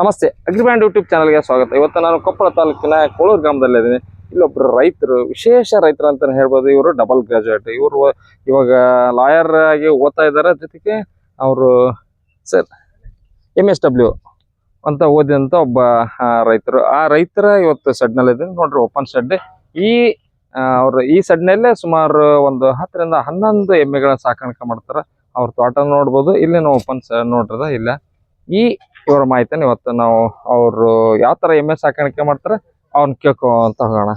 ನಮಸ್ತೆ ಅಗ್ರಿಬ್ಯಾಂಡ್ ಯೂಟ್ಯೂಬ್ ಚಾನಲ್ಗೆ ಸ್ವಾಗತ. ಇವತ್ತು ನಾನು ಕೊಪ್ಪಳ ತಾಲೂಕಿನ ಕೋಳೂರು ಗ್ರಾಮದಲ್ಲಿದ್ದೀನಿ ಇಲ್ಲೊಬ್ಬರು ರೈತರು, ವಿಶೇಷ ರೈತರು ಅಂತಲೇ ಹೇಳ್ಬೋದು, ಇವರು ಡಬಲ್ ಗ್ರಾಜುಯೇಟ್ ಇವರು ಇವಾಗ ಲಾಯರ್ ಆಗಿ ಓದ್ತಾ ಇದ್ದಾರೆ. ಜೊತೆಗೆ ಅವರು ಸರ್ ಎಂ ಎಸ್ ಡಬ್ಲ್ಯೂ ಅಂತ ಓದಿದಂಥ ಒಬ್ಬ ರೈತರು. ಆ ರೈತರ ಇವತ್ತು ಶೆಡ್ನಲ್ಲಿದ್ದೀನಿ ನೋಡ್ರಿ ಓಪನ್ ಶೆಡ್ ಈ ಅವರು ಈ ಸಡ್ನಲ್ಲೇ ಸುಮಾರು ಒಂದು ಹತ್ತರಿಂದ ಹನ್ನೊಂದು ಎಮ್ಮೆಗಳನ್ನ ಸಾಕಾಣಿಕೆ ಮಾಡ್ತಾರೆ. ಅವ್ರ ತೋಟ ನೋಡ್ಬೋದು. ಇಲ್ಲಿ ನಾವು ಓಪನ್ ನೋಡ್ರದ ಇಲ್ಲ. ಈ ಇವರ ಮಾಹಿತಿನ ಇವತ್ತು ನಾವು ಅವರು ಯಾವ ತರ ಎಮ್ಮೆ ಸಾಕಾಣಿಕೆ ಮಾಡ್ತಾರೆ ಅವ್ನ ಕೇಳ್ಕೊ ಅಂತ ಹೋಗೋಣ.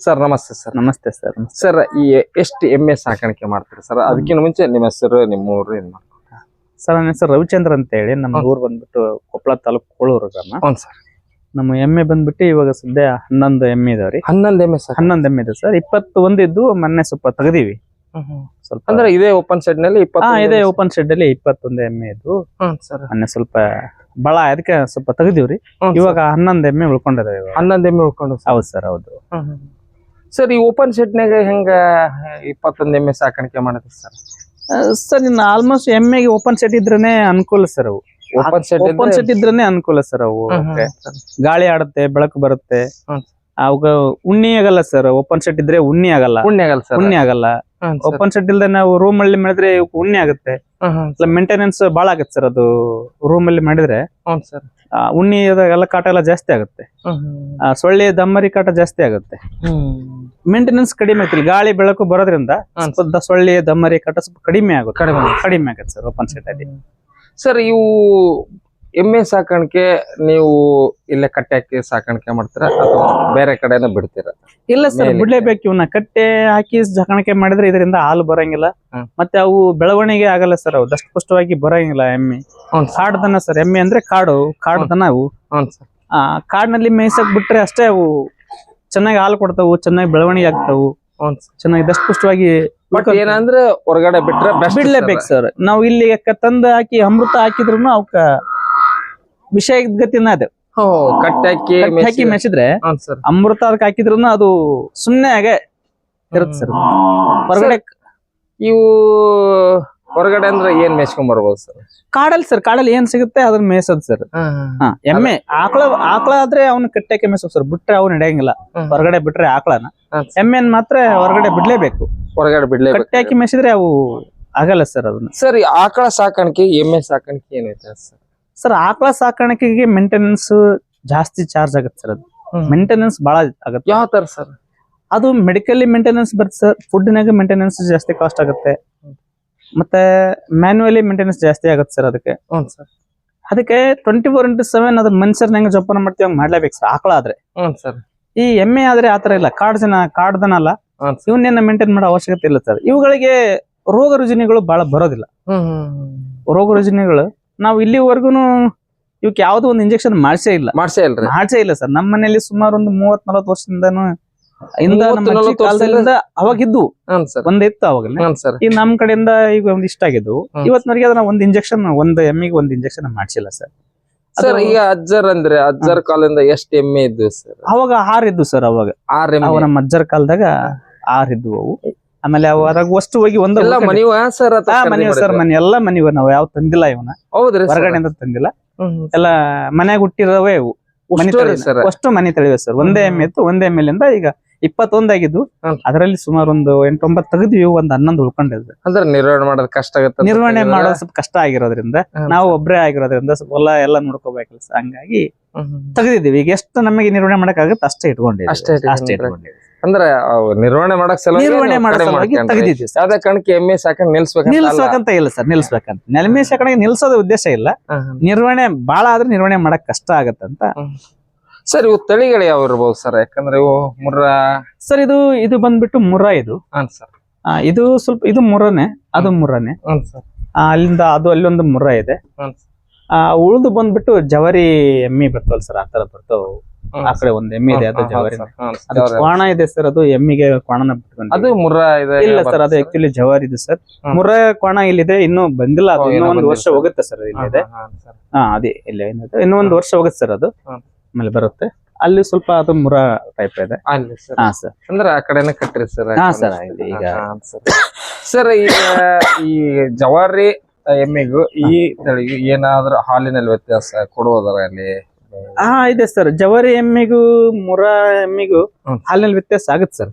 ಸರ್ ನಮಸ್ತೆ ಸರ್. ನಮಸ್ತೆ ಸರ್ ಸರ್ ಈ ಎಷ್ಟು ಎಮ್ಮೆ ಸಾಕಾಣಿಕೆ ಮಾಡ್ತೀರಿ ಸರ್? ಅದಕ್ಕಿಂತ ಮುಂಚೆ ನಿಮ್ಮ ಹೆಸರು ನಿಮ್ಮ ಊರು ಏನ್ ಮಾಡ್ತೀರಿ? ಸರ್ ನನ್ನ ಹೆಸರು ರವಿಚಂದ್ರ ಅಂತ ಹೇಳಿ ನಮ್ಮ ಊರು ಬಂದ್ಬಿಟ್ಟು ಕೊಪ್ಪಳ ತಾಲೂಕು ಕೋಳೂರು ಗ್ರಾಮ. ಹ್ಞೂ ಸರ್. ನಮ್ಮ ಎಮ್ಮೆ ಬಂದ್ಬಿಟ್ಟು ಇವಾಗ ಸದ್ಯ ಹನ್ನೊಂದು ಎಮ್ಮೆ ಇದಾವ್ರಿ. ಹನ್ನೊಂದು ಎಮ್ಮೆ ಸರ್ ಹನ್ನೊಂದು ಎಮ್ಮೆ ಇದೆ ಸರ್. ಇಪ್ಪತ್ತು ಒಂದಿದ್ದು ಮೊನ್ನೆ ಸ್ವಲ್ಪ ತೆಗ್ದೀವಿ. ಸ್ವಲ್ಪ ಅಂದ್ರೆ ಇದೇ ಓಪನ್ ಶೆಡ್ನಲ್ಲಿ ಇದೆ ಓಪನ್ ಶೆಡ್ ಅಲ್ಲಿ ಇಪ್ಪತ್ತೊಂದು ಎಮ್ಮೆ ಸರ್. ಮೊನ್ನೆ ಸ್ವಲ್ಪ ಬಳ ಅದಕ್ಕೆ ಸ್ವಲ್ಪ ತೆಗೆದಿವ್ರಿ. ಇವಾಗ ಹನ್ನೊಂದು ಎಮ್ಮೆ ಉಳ್ಕೊಂಡಿದಾವೆ ಹನ್ನೊಂದು ಎಮ್ಮೆ ಉಳ್ಕೊಂಡು ಹೌದು ಸರ್ ಹೌದು. ಸರ್ ಈ ಓಪನ್ ಸೆಟ್ನಾಗ ಹೆಂಗ ಇಪ್ಪತ್ತೊಂದು ಎಮ್ಮೆ ಸಾಕಾಣಿಕೆ ಮಾಡಿದ್ರಿ ಸರ್? ಸರ್ ಇನ್ನು ಆಲ್ಮೋಸ್ಟ್ ಎಮ್ಮೆಗೆ ಓಪನ್ ಸೆಟ್ ಇದ್ರೇನೆ ಅನುಕೂಲ ಸರ್ ಅವು. ಓಪನ್ ಸೆಟ್ ಓಪನ್ ಸೆಟ್ ಇದ್ರೇನೆ ಅನುಕೂಲ ಸರ್ ಅವು. ಗಾಳಿ ಆಡುತ್ತೆ ಬೆಳಕು ಬರುತ್ತೆ. ಅವಾಗ ಉಣ್ಣಿ ಆಗಲ್ಲ ಸರ್ ಓಪನ್ ಸೆಟ್ ಇದ್ರೆ ಉಣ್ಣಿ ಆಗಲ್ಲ. ಉಣ್ಣೆ ಆಗಲ್ಲ ಸರ್ ಉಣ್ಣಿ ಆಗಲ್ಲ. ಓಪನ್ ಸೆಟ್ ಇಲ್ದೆ ನಾವು ರೂಮ್ ಅಲ್ಲಿ ಮಾಡಿದ್ರೆ ಇವಕ್ಕೆ ಉಣ್ಣಿ ಆಗುತ್ತೆ. ಮೇಂಟೆನೆನ್ಸ್ ಬಾಳ ಆಗುತ್ತೆ ಸರ್ ಅದು ರೂಮ್ ಅಲ್ಲಿ ಮಾಡಿದ್ರೆ. ಸರ್ ಉಣ್ಣಿ ಎಲ್ಲ ಕಾಟ ಎಲ್ಲ ಜಾಸ್ತಿ ಆಗುತ್ತೆ. ಆ, ಸೊಳ್ಳೆ ದಮ್ಮರಿ ಕಾಟ ಜಾಸ್ತಿ ಆಗುತ್ತೆ. ಮೇಂಟೆನೆನ್ಸ್ ಕಡಿಮೆ ಐತಿ ಗಾಳಿ ಬೆಳಕು ಬರೋದ್ರಿಂದ ಹ್ಮ್. ಸ್ವಲ್ಪ ಸೊಳ್ಳೆ ದಮ್ಮರಿ ಕಾಟ ಸ್ವಲ್ಪ ಕಡಿಮೆ ಆಗುತ್ತೆ. ಕಡಿಮೆ ಆಗುತ್ತೆ. ಕಡಿಮೆ ಆಗುತ್ತೆ ಸರ್ ಓಪನ್ ಸೆಟ್ ಅಲ್ಲಿ. ಸರ್ ಇವು ಎಮ್ಮೆ ಸಾಕಾಣಿಕೆ ನೀವು ಇಲ್ಲೇ ಕಟ್ಟೆ ಹಾಕಿ ಸಾಕಾಣಿಕೆ ಮಾಡ್ತೀರಾ ಅಥವಾ ಬೇರೆ ಕಡೆನ ಬಿಡ್ತೀರ? ಇಲ್ಲ ಸರ್. ಬಿಡ್ಲೇಬೇಕು ಇವನ್ನ ಕಟ್ಟೆ ಹಾಕಿ ಸಾಕಾಣಿಕೆ ಮಾಡಿದ್ರೆ ಇದರಿಂದ ಹಾಲು ಬರಂಗಿಲ್ಲ. ಹ್ಮ್. ಮತ್ತೆ ಅವು ಬೆಳವಣಿಗೆ ಆಗಲ್ಲ ಸರ್ ಅವು ದಷ್ಟಪುಷ್ಟವಾಗಿ ಬರಂಗಿಲ್ಲ ಎಮ್ಮೆ. ಹ್ಞೂ ಕಾಡು ದನ ಸರ್ ಎಮ್ಮೆ ಅಂದ್ರೆ ಕಾಡು ಕಾಡು ದನ ಅವು. ಹ್ಞೂ ಸರ್. ಆ ಕಾಡಿನಲ್ಲಿ ಮೇಯ್ಸಕ್ ಬಿಟ್ರೆ ಅಷ್ಟೇ ಅವು ಚೆನ್ನಾಗಿ ಹಾಲು ಕೊಡ್ತಾವು ಚೆನ್ನಾಗಿ ಬೆಳವಣಿಗೆ ಆಗ್ತಾವು. ಹ್ಞೂ ಚೆನ್ನಾಗಿ ದಷ್ಟಪುಷ್ಟವಾಗಿ ಬಟ್ ಏನಂದ್ರೆ ಹೊರಗಡೆ ಬಿಟ್ರೆ ಬೆಸ್ಟ್ ಬಿಡ್ಲೇಬೇಕು ಸರ್. ನಾವು ಇಲ್ಲಿ ಕ- ತಂದು ಹಾಕಿ ಅಮೃತ ಹಾಕಿದ್ರು ಅವಕ್ಕ ವಿಷ ಗತಿನ ಅದು. ಕಟ್ಟೆ ಹಾಕಿ ಮೆಚ್ಚಿದ್ರೆ. ಅಮೃತ ಅದಕ್ಕೆ ಹಾಕಿದ್ರು ಅದು ಸುಮ್ನೆ ಹಾಗೆ ಇರುತ್ತೆ ಸರ್. ಹೊರಗಡೆ ಇವು ಹೊರಗಡೆ ಅಂದ್ರೆ ಏನ್ ಮೇಯ್ಸ್ಕೊಂಡ್ ಬರ್ಬೋದು ಸರ್? ಕಾಡಲ್ಲಿ ಸರ್ ಕಾಡಲ್ಲಿ ಏನ್ ಸಿಗುತ್ತೆ ಅದನ್ನ ಮೇಯ್ಸೋದು ಸರ್. ಹಾ ಎಮ್ಮೆ ಆಕಳ ಆಕಳ ಆದ್ರೆ ಅವ್ನ ಕಟ್ಟಕ್ಕೆ ಮೇಯ್ಸೋದು ಸರ್. ಬಿಟ್ರೆ ಅವ್ನು ನಡೆಯಂಗಿಲ್ಲ. ಹೊರಗಡೆ ಬಿಟ್ರೆ ಆಕಳನ. ಎಮ್ಮೆ ಎಮ್ಮೆನ್ ಮಾತ್ರ ಹೊರಗಡೆ ಬಿಡ್ಲೇಬೇಕು. ಹೊರಗಡೆ ಬಿಡ್ಲೇ ಕಟ್ಟಾಕಿ ಮೇಸಿದ್ರೆ ಮೇಯಿಸಿದ್ರೆ ಅವು ಆಗಲ್ಲ ಸರ್ ಅದನ್ನ. ಸರ್ ಆಕಳ ಸಾಕಾಣಿಕೆ ಎಮ್ಮೆ ಸಾಕಾಣಿಕೆ ಏನೈತೆ ಸರ್? ಸರ್ ಆಕಳ ಸಾಕಾಣಿಕೆಗೆ ಮೇಂಟೆನೆನ್ಸ್ ಜಾಸ್ತಿ ಚಾರ್ಜ್ ಆಗುತ್ತೆ ಸರ್ ಅದು. ಮೇಂಟೆನೆನ್ಸ್ ಬಹಳ ಆಗುತ್ತೆ. ಯಾವ ತರ ಸರ್ ಅದು ಮೆಡಿಕಲಿ ಮೇಂಟೆನೆನ್ಸ್ ಬರುತ್ತೆ ಸರ್ ಫುಡ್ನಾಗ ಮೇಂಟೆನೆನ್ಸ್ ಜಾಸ್ತಿ ಕಾಸ್ಟ್ ಆಗುತ್ತೆ. ಮತ್ತೆ ಮ್ಯಾನ್ಯುವಲಿ ಮೇಂಟೆನೆನ್ಸ್ ಜಾಸ್ತಿ ಆಗುತ್ತೆ ಸರ್ ಅದಕ್ಕೆ. ಹ್ಞೂ ಸರ್ ಅದಕ್ಕೆ ಟ್ವೆಂಟಿ ಫೋರ್ ಇಂಟು ಸೆವೆನ್ ಅದ್ರ ಮನುಷ್ಯರ್ ಹೆಂಗ್ ಜೋಪಾನ ಮಾಡ್ತೀವಿ ಹಂಗ್ ಮಾಡ್ಲೇಬೇಕು ಸರ್ ಆಕಳ ಆದ್ರೆ. ಹ್ಞೂ ಸರ್ ಈ ಎಮ್ಮೆ ಆದ್ರೆ ಆತರ ಇಲ್ಲ. ಕಾಡ್ ಜನ ಕಾಡ್ ದನ ಅಲ್ಲ. ಇವನ್ನೇನ ಮೇಂಟೈನ್ ಮಾಡೋ ಅವಶ್ಯಕತೆ ಇಲ್ಲ ಸರ್ ಇವುಗಳಿಗೆ ರೋಗ ರುಜಿನಗಳು ಬಹಳ ಬರೋದಿಲ್ಲ. ರೋಗ ರುಜಿನಗಳು ನಾವು ಇಲ್ಲಿವರೆಗೂ ಇವಕ್ಕೆ ಯಾವ್ದೋ ಒಂದು ಇಂಜೆಕ್ಷನ್ ಮಾಡ್ಸೇ ಇಲ್ಲ. ಮಾಡ್ಸೇ ಇಲ್ರಿ. ಮಾಡಿಸೇ ಇಲ್ಲ ಸರ್. ನಮ್ಮ ಮನೆಯಲ್ಲಿ ಸುಮಾರು ಒಂದು ಮೂವತ್ ನಲವತ್ತು ವರ್ಷದಿಂದನು ಇಂದ ನಮ್ಮ ಮೂವತ್ತು, ಅಜ್ಜಿ ಕಾಲದಿಂದ ಅವಾಗ ಸರ್. ಒಂದ್ ಇತ್ತು ಅವಾಗಲೇ. ಹ್ಞೂ ಸರ್. ಈಗ ನಮ್ ಕಡೆಯಿಂದ ಈಗ ಒಂದ್ ಇಷ್ಟ ಆಗಿದ್ವು. ಇವತ್ತಿನವರೆಗೆ ಅದನ್ನ ಒಂದ್ ಇಂಜೆಕ್ಷನ್ ಒಂದ್ ಎಮ್ಮಿಗೆ ಒಂದ್ ಇಂಜೆಕ್ಷನ್ ಮಾಡ್ಸಿಲ್ಲ ಸರ್. ಸರ್ ಈಗ ಅಜ್ಜರ್ ಅಂದ್ರೆ ಅಜ್ಜರ್ ಕಾಲದಿಂದ ಎಷ್ಟ್ ಎಮ್ಮೆ ಇದ್ವು ಸರ್? ಅವಾಗ ಆರ್ ಇದ್ದು ಸರ್ ಅವಾಗ. ಆರ್ ನಮ್ಮ ಅಜ್ಜರ್ ಕಾಲದಾಗ ಆರ್ ಇದ್ವು ಅವು. ಆಮೇಲೆ ಅದ್ರಾಗ ಅಷ್ಟು ಹೋಗಿ ಒಂದ ಎಲ್ಲ ಮನಿವ ಸರ್ ಸರ್? ಮನಿ ಎಲ್ಲಾ ಮನಿವ ನಾವು ಯಾವ ತಂದಿಲ್ಲ ಇವನ ಹೌದ್ರಿ ಹೊರಗಡೆ ತಂದಿಲ್ಲ. ಎಲ್ಲ ಮನ್ಯಾಗ ಹುಟ್ಟಿರೋವೇ ಇವು. ಮನಿ ಅಷ್ಟು ಮನೆ ತಳಿವೆ ಸರ್. ಒಂದೇ ಎಮ್ಮೆ ಇತ್ತು ಒಂದೇ ಎಮ್ಮೆಲಿಂದ ಈಗ ಇಪ್ಪತ್ತೊಂದ್ ಆಗಿದ್ದು. ಹ್ಮ್. ಅದರಲ್ಲಿ ಸುಮಾರು ಒಂದು ಎಂಟೊಂಬತ್ತು ತೆಗೆದ್ವಿ ಒಂದ್ ಹನ್ನೊಂದು ಉಳ್ಕೊಂಡಿದ್ವಿ ಅಂದ್ರೆ ನಿರ್ವಹಣೆ ಮಾಡೋದು ಕಷ್ಟ ಆಗುತ್ತೆ ನಿರ್ವಹಣೆ? ಮಾಡೋದು ಸ್ವಲ್ಪ ಕಷ್ಟ ಆಗಿರೋದ್ರಿಂದ. ನಾವು ಒಬ್ರೇ ಆಗಿರೋದ್ರಿಂದ ಸ್ವಲ್ಪ ಹೊಲ ಎಲ್ಲ ನೋಡ್ಕೋಬೇಕಲ್ಲ ಹಂಗಾಗಿ. ತೆಗೆದಿದ್ದೀವಿ. ಈಗ ಎಷ್ಟು ನಮಗೆ ನಿರ್ವಹಣೆ ಮಾಡಕ್ ಆಗುತ್ತೆ ಅಷ್ಟೇ ಇಟ್ಕೊಂಡಿದ್ದೀವಿ ಅಷ್ಟೇ ಇಟ್ಕೊಂಡಿದ್ದೀವಿ. ಅಂದ್ರೆ ನಿರ್ವಹಣೆ ಮಾಡಕ್ ನಿರ್ವಹಣೆ ಮಾಡೋ ಕಡಿಮೆ ಸಲುವಾಗಿ ಮಾಡ್ಕೊಂಡ್ರಿ. ತೆಗೆದಿದ್ದೀವಿ ಸರ್. ಯಾವ್ದೇ ಕಾರಣಕ್ಕೆ ಎಮ್ಮೆ ಸಾಕಣ್ ನಿಲ್ಸ್ಬೇಕಂತ ಅಲ್ಲ. ನಿಲ್ಸ್ಬೇಕಂತ ಇಲ್ಲ ಸರ್ ನಿಲ್ಸ್ಬೇಕಂತ. ನೆಲಮೆ ಸಾಕಣೆಗೆ ನಿಲ್ಸೋದು ಉದ್ದೇಶ ಇಲ್ಲ. ನಿರ್ವಹಣೆ ಬಹಳ ಆದ್ರೆ ನಿರ್ವಹಣೆ ಮಾಡಕ್ ಕಷ್ಟ ಆಗತ್ತಂತ ಸರ್ ಇವು ತಳಿಗಳು ಯಾವ ಇರ್ಬೋದು ಸರ್? ಯಾಕಂದ್ರೆ ಇವು ಮುರ್ರಾ ಸರ್ ಇದು ಇದು ಬಂದ್ಬಿಟ್ಟು ಮುರ್ರಾ ಇದು. ಹಾಂ ಸರ್. ಇದು ಸ್ವಲ್ಪ ಇದು ಮುರ್ರನೆ ಅದು ಮುರ್ರನೆ ಸರ್. ಅಲ್ಲಿಂದ ಅದು ಅಲ್ಲೊಂದು ಮುರ್ರ ಇದೆ. ಉಳಿದು ಆ ಉಳ್ದು ಬಂದ್ಬಿಟ್ಟು ಜವರಿ ಎಮ್ಮಿ ಬರ್ತವಲ್ಲ ಸರ್ ಆತರ ಬರ್ತಾವ ಆ ಕಡೆ ಒಂದ್ ಎಮ್ಮಿ ಇದೆ ಅದು ಜವಾರಿ ಅದು ಕ್ವಾಣ ಇದೆ ಸರ್ ಅದು ಎಮ್ಮಿಗೆ ಕ್ವಾಣನ ಬಿಟ್ಕೊಂಡು ಅದು ಮುರ್ರಾ ಇದೆ ಇಲ್ಲ ಸರ್ ಅದು ಆಕ್ಚುಲಿ ಜವಾರಿ ಇದೆ ಸರ್. ಮುರ್ರಾ ಕ್ವಾಣ ಇಲ್ಲಿದೆ ಇನ್ನು ಬಂದಿಲ್ಲ ಅದು ಇನ್ನೂ ಒಂದು ವರ್ಷ ಸರ್. ಹೋಗುತ್ತೆ ಸರ್ ಇಲ್ಲಿದೆ. ಹಾ, ಸರ್. ಅದೇ ಇಲ್ಲ ಏನಿದೆ ಇನ್ನೂ ಒಂದು ವರ್ಷ ಹೋಗುತ್ತೆ ಸರ್ ಅದು. ಆಮೇಲೆ ಬರುತ್ತೆ. ಅಲ್ಲಿ ಸ್ವಲ್ಪ ಅದು ಮುರ ಟೈಪ್ ಇದೆ. ಸರ್. ಹಾ ಸರ್. ಅಂದ್ರೆ ಆ ಕಡೆನೆ ಕಟ್ಟ್ರಿ ಸರ್ ಹಾ, sir, ಈಗ- ಸರ್ ಈಗ ಈ ಜವಾರಿ ಎಮ್ಮಿಗೂ ಈ ತಳಿಗೂ ಏನಾದ್ರೂ ಹಾಲಿನಲ್ಲಿ ವ್ಯತ್ಯಾಸ ಕೊಡುವುದರಲ್ಲಿ ಹಾ ಇದೆ ಸರ್. ಜವರಿ ಎಮ್ಮೆಗೂ ಮುರಾ ಎಮ್ಮಿಗೂ. ಹಾಲಿನಲ್ಲಿ ವ್ಯತ್ಯಾಸ ಆಗುತ್ತೆ ಸರ್.